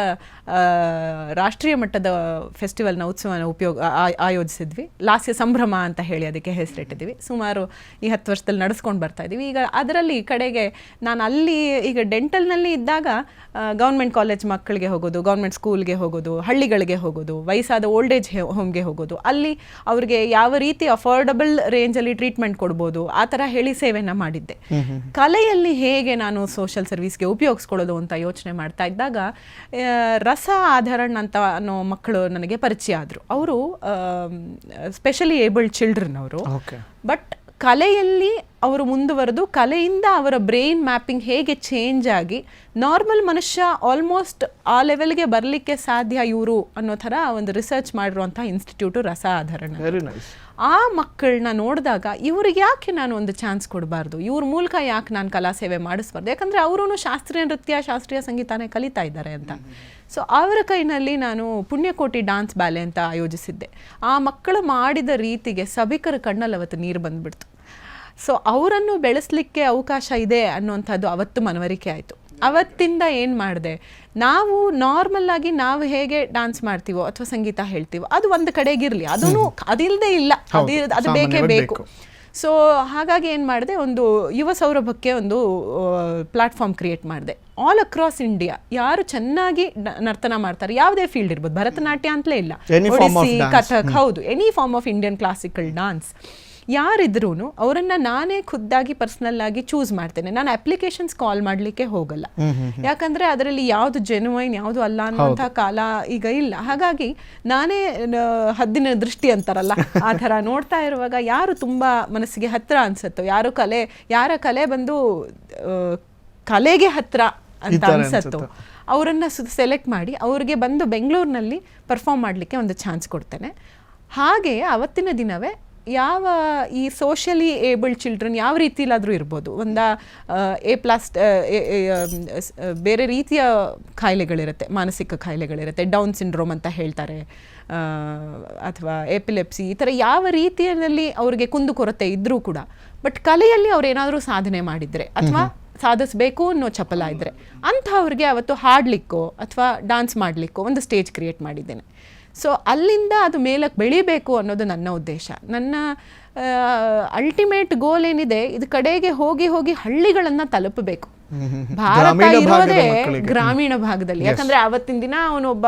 S2: ರಾಷ್ಟ್ರೀಯ ಮಟ್ಟದ ಫೆಸ್ಟಿವಲ್ನ ಉತ್ಸವನ ಉಪಯೋಗ ಆಯೋಜಿಸಿದ್ವಿ. ಲಾಸ್ಯ ಸಂಭ್ರಮ ಅಂತ ಹೇಳಿ ಅದಕ್ಕೆ ಹೆಸರಿಟ್ಟಿದ್ದೀವಿ. ಸುಮಾರು ಈ ಹತ್ತು ವರ್ಷದಲ್ಲಿ ನಡೆಸ್ಕೊಂಡು ಬರ್ತಾ ಇದ್ದೀವಿ. ಈಗ ಅದರಲ್ಲಿ ಕಡೆಗೆ ನಾನು ಅಲ್ಲಿ ಈಗ ಡೆಂಟಲ್ನಲ್ಲಿ ಇದ್ದಾಗ ಗೌರ್ಮೆಂಟ್ ಕಾಲೇಜ್ ಮಕ್ಕಳಿಗೆ ಹೋಗೋದು ಗೌರ್ಮೆಂಟ್ ಸ್ಕೂಲ್ಗೆ ಹೋಗೋದು ಹಳ್ಳಿಗಳಿಗೆ ಹೋಗೋದು ವಯಸ್ಸಾದ ಓಲ್ಡ್ ಏಜ್ ಹೋಮ್ಗೆ ಹೋಗೋದು ಅಲ್ಲಿ ಅವ್ರಿಗೆ ಯಾವ ರೀತಿ ಅಫೋರ್ಡಬಲ್ ರೇಂಜಲ್ಲಿ ಟ್ರೀಟ್ಮೆಂಟ್ ಕೊಡ್ಬೋದು ಆ ಥರ ಹೇಳಿ ಸೇವೆನ ಮಾಡಿದ್ದೆ. ಕಲೆಯಲ್ಲಿ ಹೇಗೆ ನಾನು ಸೋಷಿಯಲ್ ಸರ್ವಿಸ್ಗೆ ಉಪಯೋಗಿಸ್ಕೊಳ್ಳೋದು ಅಂತ ಯೋಚನೆ ಮಾಡ್ತಾ ಇದ್ದಾಗ ರಸ ಆಧರಣ್ ಅಂತ ಅನ್ನೋ ಮಕ್ಕಳು ನನಗೆ ಪರಿಚಯ ಆದರು. ಅವರು ಸ್ಪೆಷಲಿ ಏಬಲ್ಡ್ ಚಿಲ್ಡ್ರನ್ ಅವರು ಬಟ್ ಕಲೆಯಲ್ಲಿ ಅವರು ಮುಂದುವರೆದು ಕಲೆಯಿಂದ ಅವರ ಬ್ರೈನ್ ಮ್ಯಾಪಿಂಗ್ ಹೇಗೆ ಚೇಂಜ್ ಆಗಿ ನಾರ್ಮಲ್ ಮನುಷ್ಯ ಆಲ್ಮೋಸ್ಟ್ ಆ ಲೆವೆಲ್ಗೆ ಬರಲಿಕ್ಕೆ ಸಾಧ್ಯ ಇವರು ಅನ್ನೋ ಥರ ಒಂದು ರಿಸರ್ಚ್ ಮಾಡಿರುವಂಥ ಇನ್ಸ್ಟಿಟ್ಯೂಟು ರಸ ಆಧರಣ ಆ ಮಕ್ಕಳನ್ನ ನೋಡಿದಾಗ ಇವ್ರಿಗೆ ಯಾಕೆ ನಾನು ಒಂದು ಚಾನ್ಸ್ ಕೊಡಬಾರ್ದು? ಇವ್ರ ಮೂಲಕ ಯಾಕೆ ನಾನು ಕಲಾ ಸೇವೆ ಮಾಡಿಸ್ಬಾರ್ದು? ಯಾಕಂದರೆ ಅವರೂ ಶಾಸ್ತ್ರೀಯ ನೃತ್ಯ ಶಾಸ್ತ್ರೀಯ ಸಂಗೀತನೇ ಕಲಿತಾ ಇದ್ದಾರೆ ಅಂತ. ಸೊ ಅವರ ಕೈನಲ್ಲಿ ನಾನು ಪುಣ್ಯಕೋಟಿ ಡಾನ್ಸ್ ಬ್ಯಾಲೆ ಅಂತ ಆಯೋಜಿಸಿದ್ದೆ. ಆ ಮಕ್ಕಳು ಮಾಡಿದ ರೀತಿಗೆ ಸಭಿಕರ ಕಣ್ಣಲ್ಲಿ ಅವತ್ತು ನೀರು ಬಂದ್ಬಿಡ್ತು. ಸೊ ಅವರನ್ನು ಬೆಳೆಸಲಿಕ್ಕೆ ಅವಕಾಶ ಇದೆ ಅನ್ನುವಂಥದ್ದು ಅವತ್ತು ಮನವರಿಕೆ ಆಯಿತು. ಅವತ್ತಿಂದ ಏನು ಮಾಡಿದೆ? ನಾವು ನಾರ್ಮಲ್ ಆಗಿ ನಾವು ಹೇಗೆ ಡಾನ್ಸ್ ಮಾಡ್ತೀವೋ ಅಥವಾ ಸಂಗೀತ ಹೇಳ್ತೀವೋ ಅದು ಒಂದು ಕಡೆಗಿರಲಿ ಅದನ್ನು ಅದಿಲ್ಲದೆ ಇಲ್ಲ. ಅದು ಅದು ಬೇಕೇ ಬೇಕು. ಸೊ ಹಾಗಾಗಿ ಏನು ಮಾಡಿದೆ? ಒಂದು ಯುವ ಸೌರಭಕ್ಕೆ ಒಂದು ಪ್ಲಾಟ್ಫಾರ್ಮ್ ಕ್ರಿಯೇಟ್ ಮಾಡಿದೆ. ಆಲ್ ಅಕ್ರಾಸ್ ಇಂಡಿಯಾ ಯಾರು ಚೆನ್ನಾಗಿ ನರ್ತನ ಮಾಡ್ತಾರೆ? ಯಾವುದೇ ಫೀಲ್ಡ್ ಇರ್ಬೋದು. ಭರತನಾಟ್ಯ ಅಂತಲೇ ಇಲ್ಲ. ಒಡಿಸ್ಸಿ ಕಥಕ್ ಹೌದು. Any form of Indian classical dance ಯಾರಿದ್ರೂ ಅವರನ್ನು ನಾನೇ ಖುದ್ದಾಗಿ ಪರ್ಸನಲ್ ಆಗಿ ಚೂಸ್ ಮಾಡ್ತೇನೆ. ನಾನು ಅಪ್ಲಿಕೇಶನ್ಸ್ ಕಾಲ್ ಮಾಡಲಿಕ್ಕೆ ಹೋಗಲ್ಲ. ಯಾಕಂದ್ರೆ ಅದರಲ್ಲಿ ಯಾವುದು ಜೆನ್ವೈನ್ ಯಾವುದು ಅಲ್ಲ ಅನ್ನುವಂಥ ಕಾಲ ಈಗ ಇಲ್ಲ. ಹಾಗಾಗಿ ನಾನೇ ಹದ್ದಿನ ದೃಷ್ಟಿ ಅಂತಾರಲ್ಲ ಆ ಥರ ನೋಡ್ತಾ ಇರುವಾಗ ಯಾರು ತುಂಬಾ ಮನಸ್ಸಿಗೆ ಹತ್ರ ಅನ್ಸತ್ತೋ ಯಾರು ಕಲೆ ಯಾರ ಕಲೆ ಬಂದು ಕಲೆಗೆ ಹತ್ರ ಅಂತ
S1: ಥರ
S2: ಅವರನ್ನು ಸೆಲೆಕ್ಟ್ ಮಾಡಿ ಅವ್ರಿಗೆ ಬಂದು ಬೆಂಗಳೂರಿನಲ್ಲಿ ಪರ್ಫಾರ್ಮ್ ಮಾಡಲಿಕ್ಕೆ ಒಂದು ಚಾನ್ಸ್ ಕೊಡ್ತೇನೆ. ಹಾಗೆ ಅವತ್ತಿನ ದಿನವೇ ಯಾವ ಈ ಸೋಷಿಯಲಿ ಏಬಲ್ಡ್ ಚಿಲ್ಡ್ರನ್ ಯಾವ ರೀತಿಯಲ್ಲಾದರೂ ಇರ್ಬೋದು. ಒಂದ ಎ ಪ್ಲಾಸ್ಟ್ ಬೇರೆ ರೀತಿಯ ಕಾಯಿಲೆಗಳಿರುತ್ತೆ ಮಾನಸಿಕ ಕಾಯಿಲೆಗಳಿರುತ್ತೆ ಡೌನ್ ಸಿಂಡ್ರೋಮ್ ಅಂತ ಹೇಳ್ತಾರೆ ಅಥವಾ ಎಪಿಲೆಪ್ಸಿ ಈ ಥರ ಯಾವ ರೀತಿಯಲ್ಲಿ ಅವ್ರಿಗೆ ಕುಂದುಕೊರತೆ ಇದ್ದರೂ ಕೂಡ. ಬಟ್ ಕಲೆಯಲ್ಲಿ ಅವ್ರು ಏನಾದರೂ ಸಾಧನೆ ಮಾಡಿದರೆ ಅಥವಾ ಸಾಧಿಸಬೇಕು ಅನ್ನೋ ಚಪಲ ಇದ್ದರೆ ಅಂಥವ್ರಿಗೆ ಅವತ್ತು ಹಾಡಲಿಕ್ಕೋ ಅಥವಾ ಡಾನ್ಸ್ ಮಾಡಲಿಕ್ಕೋ ಒಂದು ಸ್ಟೇಜ್ ಕ್ರಿಯೇಟ್ ಮಾಡಿದ್ದೇನೆ. ಸೊ ಅಲ್ಲಿಂದ ಅದು ಮೇಲಕ್ಕೆ ಬೆಳಿಬೇಕು ಅನ್ನೋದು ನನ್ನ ಉದ್ದೇಶ. ನನ್ನ ಅಲ್ಟಿಮೇಟ್ ಗೋಲ್ ಏನಿದೆ, ಇದು ಕಡೆಗೆ ಹೋಗಿ ಹೋಗಿ ಹಳ್ಳಿಗಳನ್ನು ತಲುಪಬೇಕು. ಭಾರತ ಇರೋದೇ. ಗ್ರಾಮೀಣ ಭಾಗದಲ್ಲಿ. ಯಾಕಂದ್ರೆ ಅವತ್ತಿನ ದಿನ ಅವನೊಬ್ಬ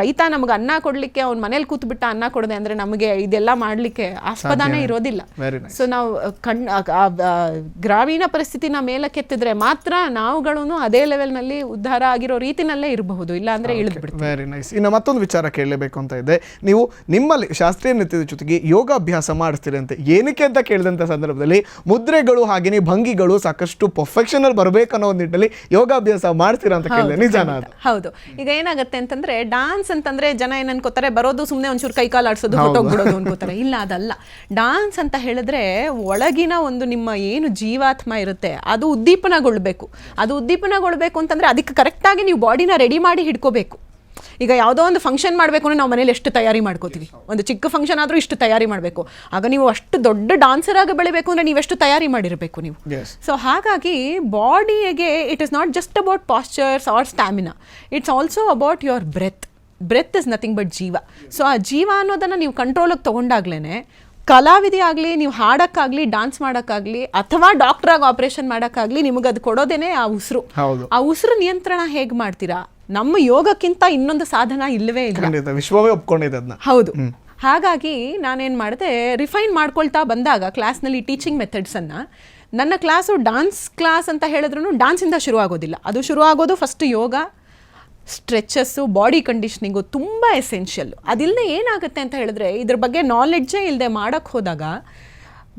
S2: ರೈತ ನಮ್ಗೆ ಅನ್ನ ಕೊಡ್ಲಿಕ್ಕೆ ಅವ್ನ ಮನೇಲಿ ಕೂತ್ಬಿಟ್ಟ ಅನ್ನ ಕೊಡದೆ ಅಂದ್ರೆ ನಮಗೆ ಇದೆಲ್ಲ ಮಾಡ್ಲಿಕ್ಕೆ ಆಸ್ಪದಾನೇ ಇರೋದಿಲ್ಲ. ಸೊ ನಾವು ಕಣ್ ಗ್ರಾಮೀಣ ಪರಿಸ್ಥಿತಿನ ಮೇಲಕ್ಕೆತ್ತಿದ್ರೆ ಮಾತ್ರ ನಾವುಗಳು ಅದೇ ಲೆವೆಲ್ನಲ್ಲಿ ಉದ್ಧಾರ ಆಗಿರೋ ರೀತಿನಲ್ಲೇ ಇರಬಹುದು ಇಲ್ಲ ಅಂದ್ರೆ
S1: ವೆರಿ ನೈಸ್ ಇನ್ನು ಮತ್ತೊಂದು ವಿಚಾರ ಕೇಳಲೇಬೇಕು ಅಂತ ಇದೆ. ನೀವು ನಿಮ್ಮಲ್ಲಿ ಶಾಸ್ತ್ರೀಯ ನೃತ್ಯದ ಜೊತೆಗೆ ಯೋಗಾಭ್ಯಾಸ ಮಾಡಿಸ್ತೀರಂತೆ ಅಂತ ಏನಕ್ಕೆ ಅಂತ ಕೇಳಿದಂತ ಸಂದರ್ಭದಲ್ಲಿ ಮುದ್ರೆಗಳು ಹಾಗೇನೆ ಭಂಗಿಗಳು ಸಾಕಷ್ಟು ಪರ್ಫೆಕ್ಷನಲ್ ಬರಬೇಕು ಅನ್ನೋ ಒಂದು ನಿಟ್ಟಿನಲ್ಲಿ ಯೋಗಾಭ್ಯಾಸ ಮಾಡ್ತೀರಾ ಅಂತ ಕೇಳಿದೆ. ನಿಜಾನ ಅದು?
S2: ಹೌದು. ಈಗ ಏನಾಗುತ್ತೆ ಅಂತಂದ್ರೆ ಡಾನ್ಸ್ ಅಂತಂದ್ರೆ ಜನ ಏನನ್ಕೋತಾರೆ ಅನ್ಕೋತಾರೆ ಬರೋದು ಸುಮ್ಮನೆ ಒಂಚೂರು ಕೈಕಾಲು ಆಡ್ಸೋದು ಹೊಟ್ಟೋಗ್ಬಿಡೋದು ಅನ್ಕೋತಾರೆ. ಇಲ್ಲ ಅದಲ್ಲ. ಡಾನ್ಸ್ ಅಂತ ಹೇಳಿದ್ರೆ ಒಳಗಿನ ಒಂದು ನಿಮ್ಮ ಏನು ಜೀವಾತ್ಮ ಇರುತ್ತೆ ಅದು ಉದ್ದೀಪನಗೊಳ್ಬೇಕು. ಅದು ಉದ್ದೀಪನಗೊಳ್ಬೇಕು ಅಂತಂದ್ರೆ ಅದಕ್ಕೆ ಕರೆಕ್ಟಾಗಿ ನೀವು ಬಾಡಿನ ರೆಡಿ ಮಾಡಿ ಹಿಡ್ಕೋಬೇಕು. ಈಗ ಯಾವುದೋ ಒಂದು ಫಂಕ್ಷನ್ ಮಾಡಬೇಕು ಅಂದ್ರೆ ನಾವು ಮನೇಲಿ ಎಷ್ಟು ತಯಾರಿ ಮಾಡ್ಕೋತೀವಿ? ಒಂದು ಚಿಕ್ಕ ಫಂಕ್ಷನ್ ಆದರೂ ಇಷ್ಟು ತಯಾರಿ ಮಾಡಬೇಕು. ಆಗ ನೀವು ಅಷ್ಟು ದೊಡ್ಡ ಡಾನ್ಸರ್ ಆಗಿ ಬೆಳಿಬೇಕು ಅಂದ್ರೆ ಎಷ್ಟು ತಯಾರಿ ಮಾಡಿರಬೇಕು ನೀವು. ಸೊ ಹಾಗಾಗಿ ಬಾಡಿಗೆ it is not just about postures or stamina it's also about your breath breath is nothing but ಜೀವ ಸೊ ಆ ಜೀವ ಅನ್ನೋದನ್ನು ನೀವು ಕಂಟ್ರೋಲಿಗೆ ತೊಗೊಂಡಾಗ್ಲೇ ಕಲಾವಿದೆ ಆಗಲಿ ನೀವು ಹಾಡೋಕ್ಕಾಗಲಿ ಡಾನ್ಸ್ ಮಾಡೋಕ್ಕಾಗಲಿ ಅಥವಾ ಡಾಕ್ಟರ್ ಆಗಿ ಆಪರೇಷನ್ ಮಾಡೋಕ್ಕಾಗಲಿ ನಿಮಗೆ ಅದು ಕೊಡೋದೇನೆ ಆ ಉಸಿರು. ಆ ಉಸಿರು ನಿಯಂತ್ರಣ ಹೇಗೆ ಮಾಡ್ತೀರಾ? ನಮ್ಮ ಯೋಗಕ್ಕಿಂತ ಇನ್ನೊಂದು ಸಾಧನ ಇಲ್ಲವೇ ಇಲ್ಲ.
S1: ಖಂಡಿತ ವಿಶ್ವವೇ ಒಪ್ಕೊಂಡಿದೆ ಅದನ್ನ
S2: ಹೌದು. ಹಾಗಾಗಿ ನಾನೇನು ಮಾಡಿದೆ ರಿಫೈನ್ ಮಾಡ್ಕೊಳ್ತಾ ಬಂದಾಗ ಕ್ಲಾಸ್ನಲ್ಲಿ ಟೀಚಿಂಗ್ ಮೆಥಡ್ಸನ್ನು ನನ್ನ ಕ್ಲಾಸು ಡಾನ್ಸ್ ಕ್ಲಾಸ್ ಅಂತ ಹೇಳಿದ್ರು ಡಾನ್ಸಿಂದ ಶುರು ಆಗೋದಿಲ್ಲ. ಅದು ಶುರು ಆಗೋದು ಫಸ್ಟ್ ಯೋಗ ಸ್ಟ್ರೆಚಸ್ಸು ಬಾಡಿ ಕಂಡೀಷ್ನಿಂಗು ತುಂಬ ಎಸೆನ್ಷಿಯಲ್ಲು ಅದಿಲ್ಲದೆ ಏನಾಗುತ್ತೆ ಅಂತ ಹೇಳಿದ್ರೆ ಇದ್ರ ಬಗ್ಗೆ ನಾಲೆಡ್ಜೇ ಇಲ್ಲದೆ ಮಾಡೋಕ್ಕೆ ಹೋದಾಗ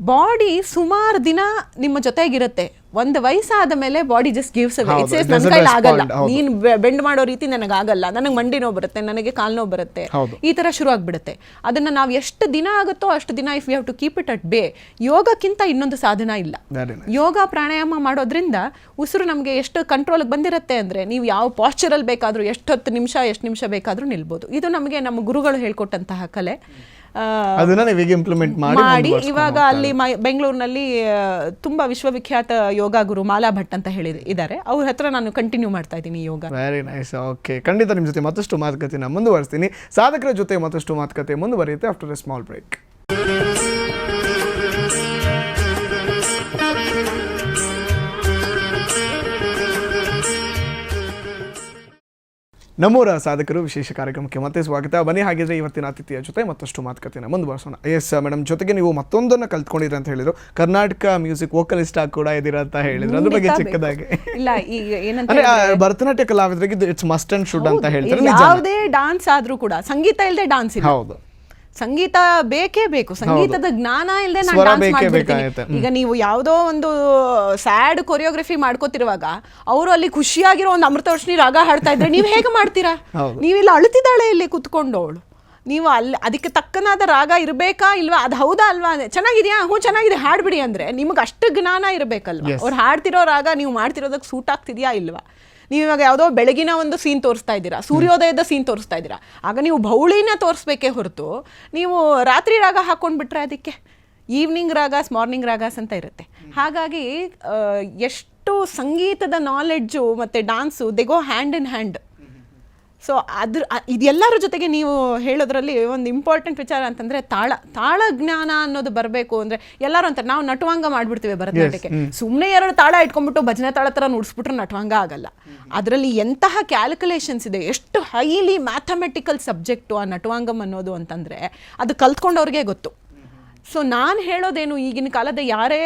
S2: ಬಾಡಿ ಸುಮಾರು ದಿನ ನಿಮ್ಮ ಜೊತೆಗಿರುತ್ತೆ. ಒಂದು ವಯಸ್ಸಾದ ಮೇಲೆ ಬಾಡಿ ಜಸ್ಟ್ ಗಿವ್ಸ್ ನನ್ನ ಕೈಲಿ ಆಗಲ್ಲ. ನೀನ್. ಬೆಂಡ್ ಮಾಡೋ ರೀತಿ ನನಗೆ ಆಗಲ್ಲ. ನನಗೆ ಮಂಡಿ ನೋವು ಬರುತ್ತೆ ನನಗೆ ಕಾಲು ನೋವು ಬರುತ್ತೆ. ಈ ತರ ಶುರು ಆಗ್ಬಿಡುತ್ತೆ ಅದನ್ನ ನಾವು ಎಷ್ಟು ದಿನ ಆಗುತ್ತೋ ಅಷ್ಟು ದಿನ if you have to keep it at bay ಯೋಗಕ್ಕಿಂತ ಇನ್ನೊಂದು ಸಾಧನ ಇಲ್ಲ. ಯೋಗ ಪ್ರಾಣಾಯಾಮ ಮಾಡೋದ್ರಿಂದ ಉಸಿರು ನಮಗೆ ಎಷ್ಟು ಕಂಟ್ರೋಲ್ಗೆ ಬಂದಿರುತ್ತೆ ಅಂದ್ರೆ ನೀವು ಯಾವ ಪಾಶ್ಚರಲ್ಲಿ ಬೇಕಾದರೂ ಎಷ್ಟೊತ್ತು ನಿಮಿಷ ಎಷ್ಟು ನಿಮಿಷ ಬೇಕಾದ್ರೂ ನಿಲ್ಬೋದು. ಇದು ನಮಗೆ ನಮ್ಮ ಗುರುಗಳು ಹೇಳ್ಕೊಟ್ಟಂತಹ ಕಲೆ.
S1: ಅದನ್ನ ನೀವೀಗ ಇಂಪ್ಲಿಮೆಂಟ್ ಮಾಡಿ
S2: ಮಾಡಿ ಇವಾಗ ಅಲ್ಲಿ ಬೆಂಗಳೂರಿನಲ್ಲಿ ತುಂಬಾ ವಿಶ್ವವಿಖ್ಯಾತ ಯೋಗ ಗುರು ಮಾಲಾ ಭಟ್ ಅಂತ ಹೇಳಿ ಇದ್ದಾರೆ. ಅವ್ರ ಹತ್ರ ನಾನು ಕಂಟಿನ್ಯೂ ಮಾಡ್ತಾ ಇದ್ದೀನಿ ಯೋಗ.
S1: ವೆರಿ ನೈಸ್ ಓಕೆ ಖಂಡಿತ ನಿಮ್ಮ ಜೊತೆ ಮತ್ತಷ್ಟು ಮಾತುಕತೆನ ಮುಂದುವರಿಸ್ತೀನಿ. ಸಾಧಕರ ಜೊತೆ ಮತ್ತಷ್ಟು ಮಾತುಕತೆ ಮುಂದುವರಿಯುತ್ತೆ ಆಫ್ಟರ್ ಎ ಸ್ಮಾಲ್ ಬ್ರೇಕ್ ನಮ್ಮೂರ ಸಾಧಕರು ವಿಶೇಷ ಕಾರ್ಯಕ್ರಮಕ್ಕೆ ಮತ್ತೆ ಸ್ವಾಗತ. ಬನ್ನಿ ಹಾಗಿದ್ರೆ ಇವತ್ತಿನ ಅತಿಥಿಯ ಜೊತೆ ಮತ್ತಷ್ಟು ಮಾತುಕತೆಯನ್ನು ಮುಂದುವರಿಸೋಣ. ಎಸ್ ಮೇಡಮ್ ಜೊತೆಗೆ ನೀವು ಮತ್ತೊಂದನ್ನು ಕಲ್ತ್ಕೊಂಡಿದ್ರೆ ಅಂತ ಹೇಳಿದ್ರು. ಕರ್ನಾಟಕ ಮ್ಯೂಸಿಕ್ ವೋಕಲಿಸ್ಟ್ ಆಗಿ ಕೂಡ ಇದ್ದೀರಾ ಅಂತ ಹೇಳಿದ್ರು. ಅದ್ರ ಬಗ್ಗೆ ಚಿಕ್ಕದಾಗಿ.
S2: ಇಲ್ಲ ಈಗ ಏನಂತ
S1: ಭರತನಾಟ್ಯ ಕಲಾವಿದರಿಗೆ ಇಟ್ಸ್ ಮಸ್ಟ್ ಅಂಡ್ ಶುಡ್ ಅಂತ ಹೇಳ್ತಾರೆ.
S2: ಯಾವುದೇ ಡಾನ್ಸ್ ಆದ್ರೂ ಕೂಡ ಸಂಗೀತ ಇಲ್ಲದೆ ಡಾನ್ಸ್ ಇಲ್ಲ.
S1: ಹೌದು.
S2: ಸಂಗೀತ ಬೇಕೇ ಬೇಕು. ಸಂಗೀತದ ಜ್ಞಾನ ಇಲ್ಲದೆ ನಾನು
S1: ಸ್ವರ
S2: ಡಾನ್ಸ್
S1: ಬೇಕೇ
S2: ಮಾಡ್ಬಿಡ್ತೀನಿ
S1: ಬೇಕಾಗುತ್ತೆ.
S2: ಈಗ ನೀವು ಯಾವುದೋ ಒಂದು ಸ್ಯಾಡ್ ಕೊರಿಯೋಗ್ರಫಿ ಮಾಡ್ಕೋತಿರುವಾಗ ಅವರು ಅಲ್ಲಿ ಖುಷಿಯಾಗಿರೋ ಒಂದು ಅಮೃತವರ್ಷಿಣಿ ರಾಗ ಹಾಡ್ತಾ ಇದ್ರೆ ನೀವು ಹೇಗೆ ಮಾಡ್ತೀರಾ? ನೀವೆಲ್ಲ ಅಳುತ್ತಿದ್ದಾಳೆ ಇಲ್ಲಿ ಕುತ್ಕೊಂಡು ಅವಳು ನೀವು ಅಲ್ಲಿ ಅದಕ್ಕೆ ತಕ್ಕನಾದ ರಾಗ ಇರಬೇಕಾ ಇಲ್ವಾ? ಅದು ಹೌದಾ ಅಲ್ವಾ? ಅಂದ್ರೆ, ಚೆನ್ನಾಗಿದೆಯಾ? ಹ್ಞೂ ಚೆನ್ನಾಗಿದೆ. ಹಾಡ್ಬಿಡಿ ಅಂದ್ರೆ ನಿಮಗೆ ಅಷ್ಟು ಜ್ಞಾನ ಇರಬೇಕಲ್ವಾ?
S1: Yes.
S2: ಅವ್ರು ಹಾಡ್ತಿರೋ ರಾಗ ನೀವು ಮಾಡ್ತಿರೋದಕ್ಕೆ ಸೂಟ್ ಆಗ್ತಿದ್ಯಾ ಇಲ್ವಾ? ನೀವು ಇವಾಗ ಯಾವುದೋ ಬೆಳಗಿನ ಒಂದು ಸೀನ್ ತೋರಿಸ್ತಾ ಇದ್ದೀರಾ, ಸೂರ್ಯೋದಯದ ಸೀನ್ ತೋರಿಸ್ತಾ ಇದ್ದೀರಾ, ಆಗ ನೀವು ಬೌಳಿನ ತೋರಿಸ್ಬೇಕೇ ಹೊರತು ನೀವು ರಾತ್ರಿ ರಾಗ ಹಾಕೊಂಡ್ಬಿಟ್ರೆ ಅದಕ್ಕೆ? ಈವ್ನಿಂಗ್ ರಾಗಾಸ್ ಮಾರ್ನಿಂಗ್ ರಾಗಾಸ್ ಅಂತ ಇರುತ್ತೆ. ಹಾಗಾಗಿ ಎಷ್ಟು ಸಂಗೀತದ ನಾಲೆಡ್ಜು ಮತ್ತು dance they go hand in hand so ಅದ್ರ ಇದೆಲ್ಲರ ಜೊತೆಗೆ ನೀವು ಹೇಳೋದ್ರಲ್ಲಿ ಒಂದು ಇಂಪಾರ್ಟೆಂಟ್ ವಿಚಾರ ಅಂತಂದ್ರೆ ತಾಳ ತಾಳ ಜ್ಞಾನ ಅನ್ನೋದು ಬರಬೇಕು ಅಂದ್ರೆ ಎಲ್ಲರೂ ಅಂತಾರೆ ನಾವು ನಟವಾಂಗ ಮಾಡ್ಬಿಡ್ತೀವಿ ಭರತನಾಟ್ಯಕ್ಕೆ. ಸುಮ್ಮನೆ ಎರಡು ತಾಳ ಇಟ್ಕೊಂಡ್ಬಿಟ್ಟು ಭಜನೆ ತಾಳ ಥರ ನುಡಿಸ್ಬಿಟ್ರೆ ನಟವಾಂಗ ಆಗಲ್ಲ. ಅದರಲ್ಲಿ ಎಂತಹ ಕ್ಯಾಲ್ಕುಲೇಷನ್ಸ್ ಇದೆ ಎಷ್ಟು ಹೈಲಿ ಮ್ಯಾಥಮೆಟಿಕಲ್ ಸಬ್ಜೆಕ್ಟು ಆ ನಟವಾಂಗಂ ಅನ್ನೋದು ಅಂತಂದ್ರೆ ಅದು ಕಲ್ತ್ಕೊಂಡವ್ರಿಗೆ ಗೊತ್ತು. ಸೊ ನಾನು ಹೇಳೋದೇನು ಈಗಿನ ಕಾಲದ ಯಾರೇ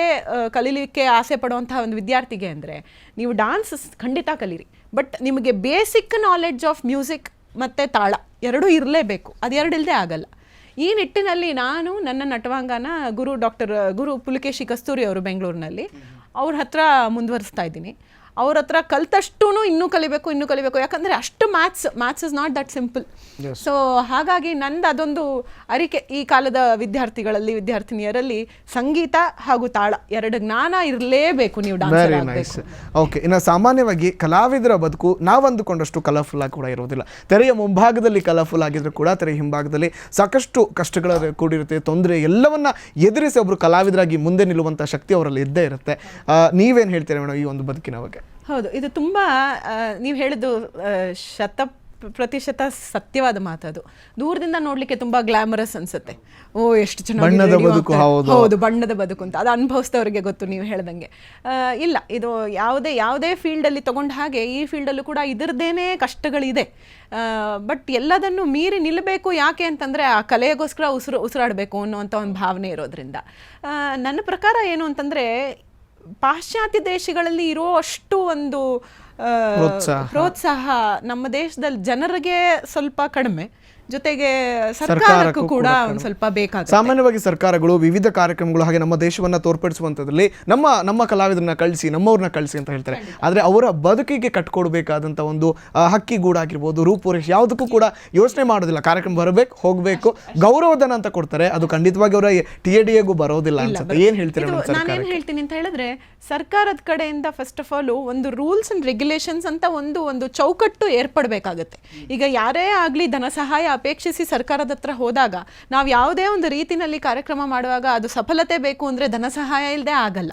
S2: ಕಲೀಲಿಕ್ಕೆ ಆಸೆ ಪಡುವಂತಹ ಒಂದು ವಿದ್ಯಾರ್ಥಿಗೆ ಅಂದರೆ ನೀವು ಡಾನ್ಸ್ ಖಂಡಿತ ಕಲೀರಿ. ಬಟ್ ನಿಮಗೆ ಬೇಸಿಕ್ ನಾಲೆಡ್ಜ್ ಆಫ್ ಮ್ಯೂಸಿಕ್ ಮತ್ತು ತಾಳ ಎರಡೂ ಇರಲೇಬೇಕು ಅದೆರಡು ಇಲ್ಲದೆ ಆಗಲ್ಲ. ಈ ನಿಟ್ಟಿನಲ್ಲಿ ನಾನು ನನ್ನ ನಟವಾಂಗನ ಗುರು ಡಾಕ್ಟರ್, ಗುರು ಪುಲಕೇಶಿ ಕಸ್ತೂರಿ ಅವರು ಬೆಂಗಳೂರಿನಲ್ಲಿ. ಅವ್ರ ಹತ್ರ ಮುಂದುವರಿಸ್ತಾ ಇದ್ದೀನಿ. ಅವ್ರ ಹತ್ರ ಕಲ್ತಷ್ಟು ಇನ್ನೂ ಕಲಿಬೇಕು ಇನ್ನೂ ಕಲಿಬೇಕು. ಯಾಕಂದರೆ ಅಷ್ಟು maths maths is not that simple so ಹಾಗಾಗಿ ನಂದು ಅದೊಂದು ಅರಿಕೆ ಈ ಕಾಲದ ವಿದ್ಯಾರ್ಥಿಗಳಲ್ಲಿ ವಿದ್ಯಾರ್ಥಿನಿಯರಲ್ಲಿ ಸಂಗೀತ ಹಾಗೂ ತಾಳ ಎರಡು ಜ್ಞಾನ ಇರಲೇಬೇಕು ನೀವು ಡಾನ್ಸರ್
S1: ವೆರಿ ಓಕೆ ಇನ್ನು ಸಾಮಾನ್ಯವಾಗಿ ಕಲಾವಿದರ ಬದುಕು ನಾವು ಅಂದುಕೊಂಡಷ್ಟು ಕಲರ್ಫುಲ್ ಆಗಿ ಕೂಡ ಇರೋದಿಲ್ಲ ತೆರೆಯ ಮುಂಭಾಗದಲ್ಲಿ ಕಲರ್ಫುಲ್ ಆಗಿದ್ರು ಕೂಡ ತೆರೆಯ ಹಿಂಭಾಗದಲ್ಲಿ ಸಾಕಷ್ಟು ಕಷ್ಟಗಳ ಕೂಡಿರುತ್ತೆ ತೊಂದರೆ ಎಲ್ಲವನ್ನ ಎದುರಿಸಿ ಒಬ್ಬರು ಕಲಾವಿದರಾಗಿ ಮುಂದೆ ನಿಲ್ಲುವಂಥ ಶಕ್ತಿ ಅವರಲ್ಲಿ ಇದ್ದೇ ಇರುತ್ತೆ. ನೀವೇನು ನೀವೇನ್ ಹೇಳ್ತೀರಾ ಮೇಡಮ್ ಈ ಒಂದು ಬದುಕಿನ ಬಗ್ಗೆ?
S2: ಹೌದು ಇದು ತುಂಬ ನೀವು ಹೇಳಿದ್ದು ಶತ ಪ್ರತಿಶತ ಸತ್ಯವಾದ ಅದು. ದೂರದಿಂದ ನೋಡ್ಲಿಕ್ಕೆ ತುಂಬಾ ಗ್ಲಾಮರಸ್ ಅನ್ಸುತ್ತೆ. ಓ ಎಷ್ಟು ಚೆನ್ನಾಗಿ
S1: ಬಣ್ಣದ ಬದುಕು, ಹೌದು.
S2: ಬಣ್ಣದ ಬದುಕು ಅಂತ. ಅದು ಅನುಭವಿಸಿದವರಿಗೆ ಗೊತ್ತು ನೀವು ಹೇಳ್ದಂಗೆ. ಇಲ್ಲ ಇದು ಯಾವುದೇ ಯಾವುದೇ ಫೀಲ್ಡಲ್ಲಿ ತಗೊಂಡ ಹಾಗೆ ಈ ಫೀಲ್ಡಲ್ಲೂ ಕೂಡ ಇದರದ್ದೇನೇ ಕಷ್ಟಗಳಿದೆ. ಬಟ್ ಎಲ್ಲದನ್ನು ಮೀರಿ ನಿಲ್ಲಬೇಕು ಯಾಕೆ ಅಂತಂದರೆ ಆ ಕಲೆಗೋಸ್ಕರ ಉಸಿರು ಉಸಿರಾಡಬೇಕು ಅನ್ನುವಂಥ ಒಂದು ಭಾವನೆ ಇರೋದ್ರಿಂದ. ನನ್ನ ಪ್ರಕಾರ ಏನು ಅಂತಂದರೆ ಪಾಶ್ಚಾತ್ಯ ದೇಶಗಳಲ್ಲಿ ಇರೋ ಅಷ್ಟು ಒಂದು.
S1: ಪ್ರೋತ್ಸಾಹ
S2: ನಮ್ಮ ದೇಶದಲ್ಲಿ ಜನರಿಗೆ ಸ್ವಲ್ಪ ಕಡಿಮೆ ಜೊತೆಗೆ ಸರ್ಕಾರಕ್ಕೂ ಕೂಡ ಒಂದು ಸ್ವಲ್ಪ ಬೇಕಾಗುತ್ತೆ.
S1: ಸಾಮಾನ್ಯವಾಗಿ ಸರ್ಕಾರಗಳು ವಿವಿಧ ಕಾರ್ಯಕ್ರಮಗಳು ಹಾಗೆ ನಮ್ಮ ದೇಶವನ್ನ ತೋರ್ಪಡಿಸುವಂಥದ್ರಲ್ಲಿ ನಮ್ಮ ನಮ್ಮ ಕಲಾವಿದರನ್ನ ಕಳಿಸಿ ನಮ್ಮವ್ರನ್ನ ಕಳಿಸಿ ಅಂತ ಹೇಳ್ತಾರೆ. ಆದ್ರೆ ಅವರ ಬದುಕಿಗೆ ಕಟ್ಕೊಡ್ಬೇಕಾದಂತ ಒಂದು ಹಕ್ಕಿ ಗೂಡಾಗಿರ್ಬೋದು ರೂಪುರೇಷ್ ಯಾವುದಕ್ಕೂ ಕೂಡ ಯೋಚನೆ ಮಾಡೋದಿಲ್ಲ. ಕಾರ್ಯಕ್ರಮ ಬರಬೇಕು ಹೋಗ್ಬೇಕು ಗೌರವಧನ ಅಂತ ಕೊಡ್ತಾರೆ. ಅದು ಖಂಡಿತವಾಗಿ ಅವರ ಟಿ ಎ ಡಿ ಎಗೂ ಬರೋದಿಲ್ಲ ಅನ್ಸುತ್ತೆ. ಏನ್ ಹೇಳ್ತೀರಾ
S2: ನಾನೇನು ಹೇಳ್ತೀನಿ ಅಂತ ಹೇಳಿದ್ರೆ ಸರ್ಕಾರದ ಕಡೆಯಿಂದ ಫಸ್ಟ್ ಆಫ್ ಆಲ್ ಒಂದು ರೂಲ್ಸ್ ಅಂಡ್ ರೆಗ್ಯುಲೇಷನ್ಸ್ ಅಂತ ಒಂದು ಒಂದು ಚೌಕಟ್ಟು ಏರ್ಪಡ್ಬೇಕಾಗತ್ತೆ. ಈಗ ಯಾರೇ ಆಗಲಿ ಧನ ಸಹಾಯ ಅಪೇಕ್ಷಿಸಿ ಸರ್ಕಾರದ ಹತ್ರ ಹೋದಾಗ ನಾವು ಯಾವುದೇ ಒಂದು ರೀತಿನಲ್ಲಿ ಕಾರ್ಯಕ್ರಮ ಮಾಡುವಾಗ ಅದು ಸಫಲತೆ ಬೇಕು ಅಂದ್ರೆ ಧನ ಸಹಾಯ ಇಲ್ಲದೆ ಆಗಲ್ಲ.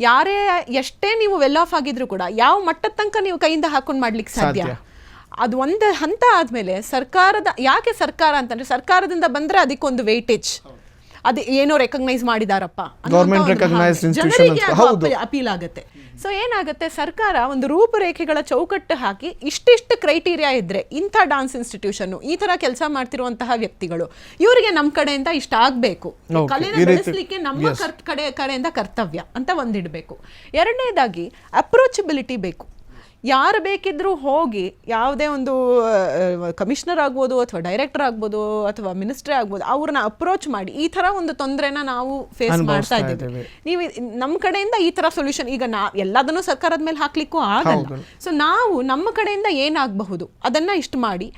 S2: ಯಾರೇ ಎಷ್ಟೇ ನೀವು ವೆಲ್ ಆಫ್ ಆಗಿದ್ರು ಕೂಡ ಯಾವ ಮಟ್ಟದ ತನಕ ನೀವು ಕೈಯಿಂದ ಹಾಕೊಂಡು ಮಾಡ್ಲಿಕ್ಕೆ ಸಾಧ್ಯ? ಅದು ಒಂದು ಹಂತ ಆದ್ಮೇಲೆ ಸರ್ಕಾರದ ಯಾಕೆ ಸರ್ಕಾರ ಅಂತಂದ್ರೆ ಸರ್ಕಾರದಿಂದ ಬಂದ್ರೆ ಅದಕ್ಕೊಂದು ವೆಯ್ಟೇಜ್ ಅದು ಏನೋ ರೆಕಗ್ನೈಸ್ ಮಾಡಿದಾರಪ್ಪ
S1: institution
S2: ಜನರಿಗೆ. ಅಪೀಲ್- ಆಗುತ್ತೆ. ಸೊ ಏನಾಗುತ್ತೆ? ಸರ್ಕಾರ ಒಂದು ರೂಪುರೇಖೆಗಳ ಚೌಕಟ್ಟು ಹಾಕಿ ಇಷ್ಟಿಷ್ಟು ಕ್ರೈಟೀರಿಯಾ ಇದ್ರೆ ಇಂಥ ಡಾನ್ಸ್ ಇನ್ಸ್ಟಿಟ್ಯೂಷನ್ ಈ ತರ ಕೆಲಸ ಮಾಡ್ತಿರುವಂತಹ ವ್ಯಕ್ತಿಗಳು ಇವರಿಗೆ ನಮ್ಮ ಕಡೆಯಿಂದ ಇಷ್ಟ ಆಗಬೇಕು. ಕಲೆನ ಬೆಳೆಸಲಿಕ್ಕೆ ನಮ್ಮ ಕಡೆ ಕಡೆಯಿಂದ ಕರ್ತವ್ಯ ಅಂತ ಒಂದಿಡಬೇಕು. ಎರಡನೇದಾಗಿ ಅಪ್ರೋಚಬಿಲಿಟಿ ಬೇಕು. ಯಾರು ಬೇಕಿದ್ರೂ ಹೋಗಿ ಯಾವುದೇ ಒಂದು ಕಮಿಷನರ್ ಆಗ್ಬೋದು ಅಥವಾ ಡೈರೆಕ್ಟರ್ ಆಗ್ಬೋದು ಅಥವಾ ಮಿನಿಸ್ಟ್ರಿ ಆಗ್ಬೋದು ಅವ್ರನ್ನ ಅಪ್ರೋಚ್ ಮಾಡಿ ಈ ತರ ಒಂದು ತೊಂದರೆನ ನಾವು ಫೇಸ್ ಮಾಡ್ತಾ ಇದ್ದೀವಿ. ನೀವು ನಮ್ಮ ಕಡೆಯಿಂದ ಈ ತರ ಸೊಲ್ಯೂಷನ್ ಈಗ ನಾ ಎಲ್ಲದನ್ನೂ ಸರ್ಕಾರದ ಮೇಲೆ ಹಾಕ್ಲಿಕ್ಕೂ ಆಗಲ್ಲ. ಸೊ ನಾವು ನಮ್ಮ ಕಡೆಯಿಂದ ಏನಾಗಬಹುದು ಅದನ್ನ ಇಷ್ಟು ಮಾಡಿ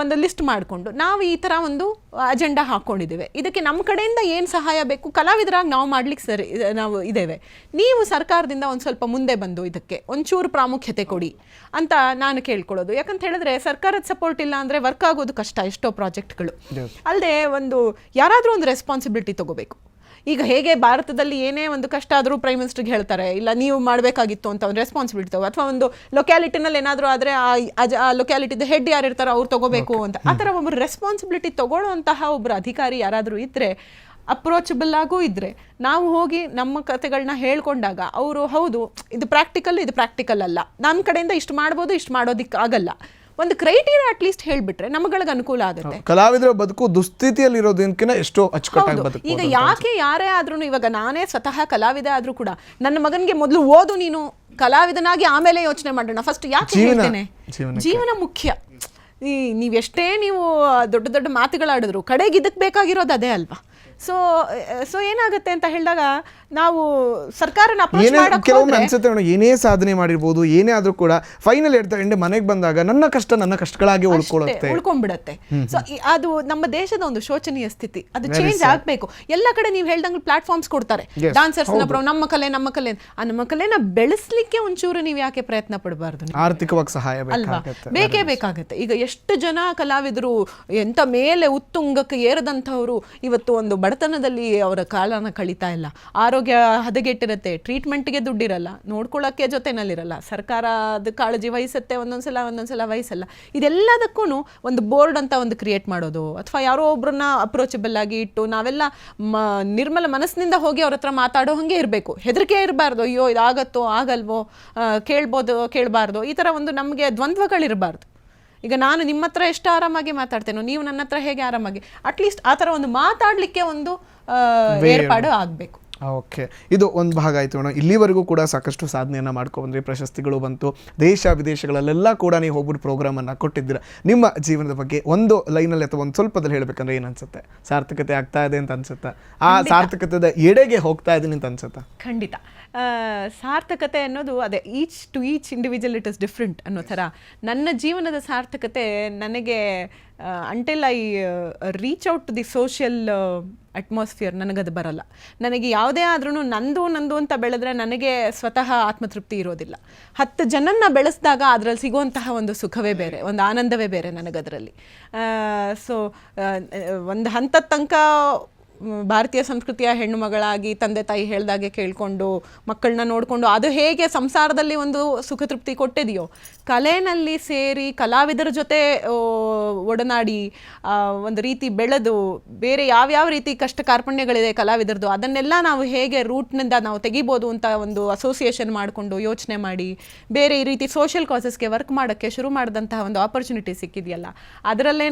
S2: ಒಂದು ಲಿಸ್ಟ್ ಮಾಡಿಕೊಂಡು ನಾವು ಈ ತರ ಒಂದು ಅಜೆಂಡಾ ಹಾಕ್ಕೊಂಡಿದ್ದೇವೆ ಇದಕ್ಕೆ ನಮ್ಮ ಕಡೆಯಿಂದ ಏನು ಸಹಾಯ ಬೇಕು? ಕಲಾವಿದರಾಗಿ ನಾವು ಮಾಡ್ಲಿಕ್ಕೆ ಸರಿ ನಾವು ಇದ್ದೇವೆ. ನೀವು ಸರ್ಕಾರದಿಂದ ಒಂದು ಸ್ವಲ್ಪ ಮುಂದೆ ಬಂದು ಇದಕ್ಕೆ ಒಂಚೂರು ಪ್ರಾಮುಖ್ಯತೆ ಕೊಡಿ ಅಂತ ನಾನು ಕೇಳ್ಕೊಳ್ಳೋದು. ಯಾಕಂತ ಹೇಳಿದ್ರೆ ಸರ್ಕಾರದ ಸಪೋರ್ಟ್ ಇಲ್ಲ ಅಂದರೆ ವರ್ಕ್ ಆಗೋದು ಕಷ್ಟ ಎಷ್ಟೋ ಪ್ರಾಜೆಕ್ಟ್ಗಳು ಅಲ್ಲದೆ ಒಂದು ಯಾರಾದರೂ ಒಂದು ರೆಸ್ಪಾನ್ಸಿಬಿಲಿಟಿ ತಗೋಬೇಕು. ಈಗ ಹೇಗೆ ಭಾರತದಲ್ಲಿ ಏನೇ ಒಂದು ಕಷ್ಟ ಆದರೂ ಪ್ರೈಮ್ ಮಿನಿಸ್ಟರ್ಗೆ ಹೇಳ್ತಾರೆ ಇಲ್ಲ ನೀವು ಮಾಡಬೇಕಾಗಿತ್ತು ಅಂತ ಒಂದು ರೆಸ್ಪಾನ್ಸಿಬಿಲಿಟಿ ತಗೋ ಅಥವಾ ಒಂದು ಲೊಕ್ಯಾಲಿಟಿನಲ್ಲಿ ಏನಾದರೂ ಆದರೆ ಆ ಲೊಕ್ಯಾಲಿಟಿದ ಹೆಡ್ ಯಾರು ಇರ್ತಾರೋ ಅವ್ರು ತಗೋಬೇಕು ಅಂತ. ಆ ಥರ ಒಬ್ಬರು ರೆಸ್ಪಾನ್ಸಿಬಿಲಿಟಿ ತಗೊಳ್ಳೋಂತಹ ಒಬ್ಬರು ಅಧಿಕಾರಿ ಯಾರಾದರೂ ಇದ್ದರೆ ಅಪ್ರೋಚಬಲ್ ಆಗೂ ಇದ್ದರೆ ನಾವು ಹೋಗಿ ನಮ್ಮ ಕತೆಗಳನ್ನ ಹೇಳ್ಕೊಂಡಾಗ ಅವರು ಹೌದು ಇದು ಪ್ರಾಕ್ಟಿಕಲ್ ಇದು ಪ್ರಾಕ್ಟಿಕಲ್ ಅಲ್ಲ. ನಮ್ಮ ಕಡೆಯಿಂದ ಇಷ್ಟು ಮಾಡ್ಬೋದು ಇಷ್ಟು ಮಾಡೋದಿಕ್ಕೆ ಆಗಲ್ಲ. ಒಂದು ಕ್ರೈಟೀರಿಯಾ ಅಟ್ಲೀಸ್ಟ್ ಹೇಳಿಬಿಟ್ರೆ ನಮಗಳಿಗೆ ಅನುಕೂಲ ಆಗುತ್ತೆ.
S1: ಕಲಾವಿದರ ಬದುಕು ದುಸ್ಥಿತಿಯಲ್ಲಿ ಇರೋದಕ್ಕಿಂತ ಎಷ್ಟೋ ಅಚ್ಚುಕಟ್ಟಾಗಿ ಬದುಕು
S2: ಈಗ ಯಾಕೆ ಯಾರೇ ಆದ್ರೂ ಇವಾಗ ನಾನೇ ಸ್ವತಃ ಕಲಾವಿದ ಆದ್ರೂ ಕೂಡ ನನ್ನ ಮಗನಿಗೆ ಮೊದಲು ಓದು ನೀನು ಕಲಾವಿದನಾಗಿ ಆಮೇಲೆ ಯೋಚನೆ ಮಾಡೋಣ. ಫಸ್ಟ್ ಯಾಕೆ ಹೇಳ್ತೇನೆ. ಜೀವನ ಮುಖ್ಯ. ಈ ನೀವೆಷ್ಟೇ ನೀವು ದೊಡ್ಡ ದೊಡ್ಡ ಮಾತುಗಳಾಡಿದ್ರು ಕಡೆಗೆ ಇದಕ್ಕೆ ಬೇಕಾಗಿರೋದು ಅದೇ ಅಲ್ವಾ? ಸೊ ಸೊ ಏನಾಗುತ್ತೆ ಅಂತ ಹೇಳಿದಾಗ ನಾವು ಸರ್ಕಾರನ ಮಾಡಕ್
S1: ಕೆಲವೊಮ್ಮೆ ಅನ್ಸುತ್ತೆ ನೋಡಿ ಏನೇ ಸಾಧನೆ ಮಾಡಿರ್ಬೋದು ಏನೇ ಆದ್ರೂ ಕೂಡ ಫೈನಲ್ ಹೇಳ್ತಾ ಎಂಡೆ ಮನೆಗೆ ಬಂದಾಗ ನನ್ನ ಕಷ್ಟ ನನ್ನ ಕಷ್ಟಗಳಾಗಿ ಉಳ್ಕೊಳ್ಳುತ್ತೆ
S2: ಉಳ್ಕೊಂಡ್ಬಿಡತ್ತೆ. ಸೊ ಅದು ನಮ್ಮ ದೇಶದ ಒಂದು ಶೋಚನೀಯ ಸ್ಥಿತಿ. ಅದು ಚೇಂಜ್ ಆಗಬೇಕು. ಎಲ್ಲ ಕಡೆ ನೀವು ಹೇಳ್ದಂಗೆ ಪ್ಲಾಟ್ಫಾರ್ಮ್ಸ್ ಕೊಡ್ತಾರೆ. ಡಾನ್ಸರ್ಸ್ ನಮ್ಮ ಕಲೆ ನಮ್ಮ ಕಲೆ. ಆ ನಮ್ಮ ಕಲೆನ ಬೆಳೆಸಲಿಕ್ಕೆ ಒಂಚೂರು ನೀವು ಯಾಕೆ ಪ್ರಯತ್ನ ಪಡಬಾರ್ದು?
S1: ಆರ್ಥಿಕವಾಗಿ ಸಹಾಯ
S2: ಅಲ್ವಾ? ಬೇಕೇ ಬೇಕಾಗುತ್ತೆ. ಈಗ ಎಷ್ಟು ಜನ ಕಲಾವಿದರು ಎಂತ ಮೇಲೆ ಉತ್ತುಂಗಕ್ಕೆ ಏರದಂಥವ್ರು ಇವತ್ತು ಒಂದು ಬಡತನದಲ್ಲಿ ಅವರ ಕಾಲನ ಕಳೀತಾ ಇಲ್ಲ. ಆರೋಗ್ಯ ಹದಗೆಟ್ಟಿರುತ್ತೆ ಟ್ರೀಟ್ಮೆಂಟ್ಗೆ ದುಡ್ಡಿರಲ್ಲ ನೋಡ್ಕೊಳ್ಳೋಕ್ಕೆ ಜೊತೆನಲ್ಲಿರಲ್ಲ. ಅದು ಕಾಳಜಿ ವಹಿಸುತ್ತೆ ಒಂದೊಂದ್ಸಲ ಒಂದೊಂದ್ಸಲ ವಹಿಸಲ್ಲ. ಇದೆಲ್ಲದಕ್ಕೂ ಒಂದು ಬೋರ್ಡ್ ಅಂತ ಒಂದು ಕ್ರಿಯೇಟ್ ಮಾಡೋದು, ಅಥವಾ ಯಾರೋ ಒಬ್ಬರನ್ನ ಅಪ್ರೋಚಬಲ್ ಆಗಿ ಇಟ್ಟು, ನಾವೆಲ್ಲ ಮ, ನಿರ್ಮಲ ಮನಸ್ಸಿನಿಂದ ಹೋಗಿ ಅವ್ರ ಹತ್ರ ಮಾತಾಡೋ ಹಾಗೆ ಇರಬೇಕು. ಹೆದರಿಕೆ ಇರಬಾರ್ದು, ಅಯ್ಯೋ, ಇದಾಗತ್ತೋ, ಆಗಲ್ವೋ ಕೇಳ್ಬೋದು, ಕೇಳಬಾರ್ದು. ಈ ಥರ ಒಂದು ನಮಗೆ ದ್ವಂದ್ವಗಳಿರಬಾರ್ದು. ಈಗ ನಾನು ನಿಮ್ಮ ಹತ್ರ ಎಷ್ಟು ಆರಾಮಾಗಿ ಮಾತಾಡ್ತೇನೋ ನೀವು ನನ್ನ ಹತ್ರ ಹೇಗೆ ಆರಾಮಾಗಿ? ಅಟ್ಲೀಸ್ಟ್ ಆ ಥರ ಒಂದು ಮಾತಾಡಲಿಕ್ಕೆ ಒಂದು ಏರ್ಪಾಡು ಆಗಬೇಕು.
S1: ಓಕೆ ಇದು ಒಂದು ಭಾಗ ಆಯ್ತು ಮೇಡಮ್ ಇಲ್ಲಿವರೆಗೂ ಕೂಡ ಸಾಕಷ್ಟು ಸಾಧನೆಯನ್ನ ಮಾಡ್ಕೊಂಡ್ರಿ ಪ್ರಶಸ್ತಿಗಳು ಬಂತು. ದೇಶ ವಿದೇಶಗಳಲ್ಲೆಲ್ಲ ಕೂಡ ನೀವು ಹೋಗ್ಬಿಟ್ಟು ಪ್ರೋಗ್ರಾಮನ್ನು ಕೊಟ್ಟಿದ್ದೀರ. ನಿಮ್ಮ ಜೀವನದ ಬಗ್ಗೆ ಒಂದು ಲೈನಲ್ಲಿ ಅಥವಾ ಒಂದು ಸ್ವಲ್ಪದಲ್ಲಿ ಹೇಳಬೇಕಂದ್ರೆ ಏನು ಅನ್ಸುತ್ತೆ? ಸಾರ್ಥಕತೆ ಆಗ್ತಾ ಇದೆ ಅಂತ ಅನ್ಸುತ್ತಾ? ಆ ಸಾರ್ಥಕತೆದ ಎಡೆಗೆ ಹೋಗ್ತಾ ಇದ್ದೀನಿ ಅಂತ ಅನ್ಸುತ್ತಾ?
S2: ಖಂಡಿತ. ಸಾರ್ಥಕತೆ ಅನ್ನೋದು ಅದೇ each to each individual it is different ಅನ್ನೋ ಥರ. ನನ್ನ ಜೀವನದ ಸಾರ್ಥಕತೆ ನನಗೆ until I reach out to the social atmosphere ನನಗದು ಬರಲ್ಲ. ನನಗೆ ಯಾವುದೇ ಆದ್ರೂ ನಂದು ನಂದು ಅಂತ ಬೆಳೆದ್ರೆ ನನಗೆ ಸ್ವತಃ ಆತ್ಮತೃಪ್ತಿ ಇರೋದಿಲ್ಲ. ಹತ್ತು ಜನನ್ನ ಬೆಳೆಸಿದಾಗ ಅದರಲ್ಲಿ ಸಿಗುವಂತಹ ಒಂದು ಸುಖವೇ ಬೇರೆ, ಒಂದು ಆನಂದವೇ ಬೇರೆ ನನಗದರಲ್ಲಿ. ಸೊ ಒಂದು ಹಂತದ ತನಕ ಭಾರತೀಯ ಸಂಸ್ಕೃತಿಯ ಹೆಣ್ಣು ಮಗಳಾಗಿ ತಂದೆ ತಾಯಿ ಹೇಳ್ದಾಗೆ ಕೇಳಿಕೊಂಡು ಮಕ್ಕಳನ್ನ ನೋಡಿಕೊಂಡು ಅದು ಹೇಗೆ ಸಂಸಾರದಲ್ಲಿ ಒಂದು ಸುಖ ತೃಪ್ತಿ ಕೊಟ್ಟಿದೆಯೋ, ಕಲೆನಲ್ಲಿ ಸೇರಿ ಕಲಾವಿದರ ಜೊತೆ ಒಡನಾಡಿ ಒಂದು ರೀತಿ ಬೆಳೆದು ಬೇರೆ ಯಾವ್ಯಾವ ರೀತಿ ಕಷ್ಟ ಕಾರ್ಪಣ್ಯಗಳಿದೆ ಕಲಾವಿದರದು ಅದನ್ನೆಲ್ಲ ನಾವು ಹೇಗೆ ರೂಟ್ನಿಂದ ನಾವು ತೆಗಿಬೋದು ಅಂತ ಒಂದು ಅಸೋಸಿಯೇಷನ್ ಮಾಡಿಕೊಂಡು ಯೋಚನೆ ಮಾಡಿ, ಬೇರೆ ಈ ರೀತಿ ಸೋಷಿಯಲ್ ಕಾಸಸ್ಗೆ ವರ್ಕ್ ಮಾಡೋಕ್ಕೆ ಶುರು ಮಾಡಿದಂತಹ ಒಂದು ಆಪರ್ಚುನಿಟಿ ಸಿಕ್ಕಿದೆಯಲ್ಲ ಅದರಲ್ಲೇ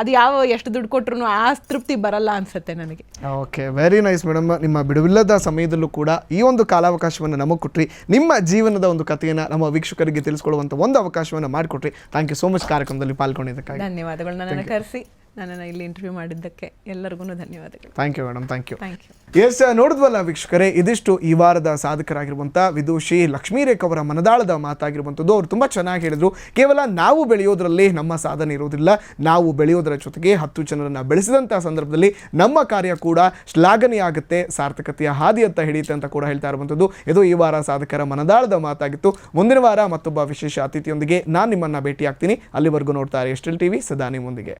S2: ಅದು ಯಾವ ಎಷ್ಟು ದುಡ್ಡು ಕೊಟ್ರು ಆ ತೃಪ್ತಿ ಬರಲ್ಲ ಅನ್ಸುತ್ತೆ ನನಗೆ.
S1: ಓಕೆ ವೆರಿ ನೈಸ್ ಮೇಡಮ್ ನಿಮ್ಮ ಬಿಡುವಿಲ್ಲದ ಸಮಯದಲ್ಲೂ ಕೂಡ ಈ ಒಂದು ಕಾಲಾವಕಾಶವನ್ನು ನಮಗೆ ಕೊಟ್ರಿ. ನಿಮ್ಮ ಜೀವನದ ಒಂದು ಕಥೆಯನ್ನು ನಮ್ಮ ವೀಕ್ಷಕರಿಗೆ ತಿಳಿಸ್ಕೊಳ್ಳುವಂಥ ಒಂದು ಅವಕಾಶವನ್ನು ಮಾಡಿಕೊಟ್ರಿ. ಥ್ಯಾಂಕ್ ಯು ಸೋ ಮಚ್ ಕಾರ್ಯಕ್ರಮದಲ್ಲಿ ಪಾಲ್ಗೊಂಡಿದ್ದಕ್ಕಾಗಿ.
S2: ಧನ್ಯವಾದಗಳು. ನನ್ನ ಕರೆಸಿ. ನನ್ನನ್ನು ಇಲ್ಲಿ ಇಂಟರ್ವ್ಯೂ ಮಾಡಿದ್ದಕ್ಕೆ ಎಲ್ಲರಿಗೂ ಧನ್ಯವಾದಗಳು.
S1: Thank you madam thank you
S2: thank you
S1: yes ನೋಡಿದ್ವಲ್ಲ ವೀಕ್ಷಕರೇ ಇದಿಷ್ಟು ಈ ವಾರದ ಸಾಧಕರಾಗಿರುವಂಥ ವಿದುಷಿ ಲಕ್ಷ್ಮೀರೇಖ್ ಅವರ ಮನದಾಳದ ಮಾತಾಗಿರುವಂಥದ್ದು ಅವರು ತುಂಬ ಚೆನ್ನಾಗಿ ಹೇಳಿದರು. ಕೇವಲ ನಾವು ಬೆಳೆಯೋದ್ರಲ್ಲಿ ನಮ್ಮ ಸಾಧನೆ ಇರೋದಿಲ್ಲ. ನಾವು ಬೆಳೆಯೋದರ ಜೊತೆಗೆ ಹತ್ತು ಜನರನ್ನು ಬೆಳೆಸಿದಂಥ ಸಂದರ್ಭದಲ್ಲಿ ನಮ್ಮ ಕಾರ್ಯ ಕೂಡ ಶ್ಲಾಘನೀಯಾಗುತ್ತೆ ಸಾರ್ಥಕತೆಯ ಹಾದಿ ಅಂತ ಹಿಡಿಯುತ್ತೆ ಅಂತ ಕೂಡ ಹೇಳ್ತಾ ಇರುವಂಥದ್ದು. ಇದು ಈ ವಾರ ಸಾಧಕರ ಮನದಾಳದ ಮಾತಾಗಿತ್ತು. ಮುಂದಿನ ವಾರ ಮತ್ತೊಬ್ಬ ವಿಶೇಷ ಅತಿಥಿಯೊಂದಿಗೆ ನಾನು ನಿಮ್ಮನ್ನು ಭೇಟಿಯಾಗ್ತೀನಿ. ಅಲ್ಲಿವರೆಗೂ ನೋಡ್ತಾರೆ ಎಸ್ಟೆಲ್ ಟಿವಿ ಸದಾ ನಿಮ್ಮೊಂದಿಗೆ.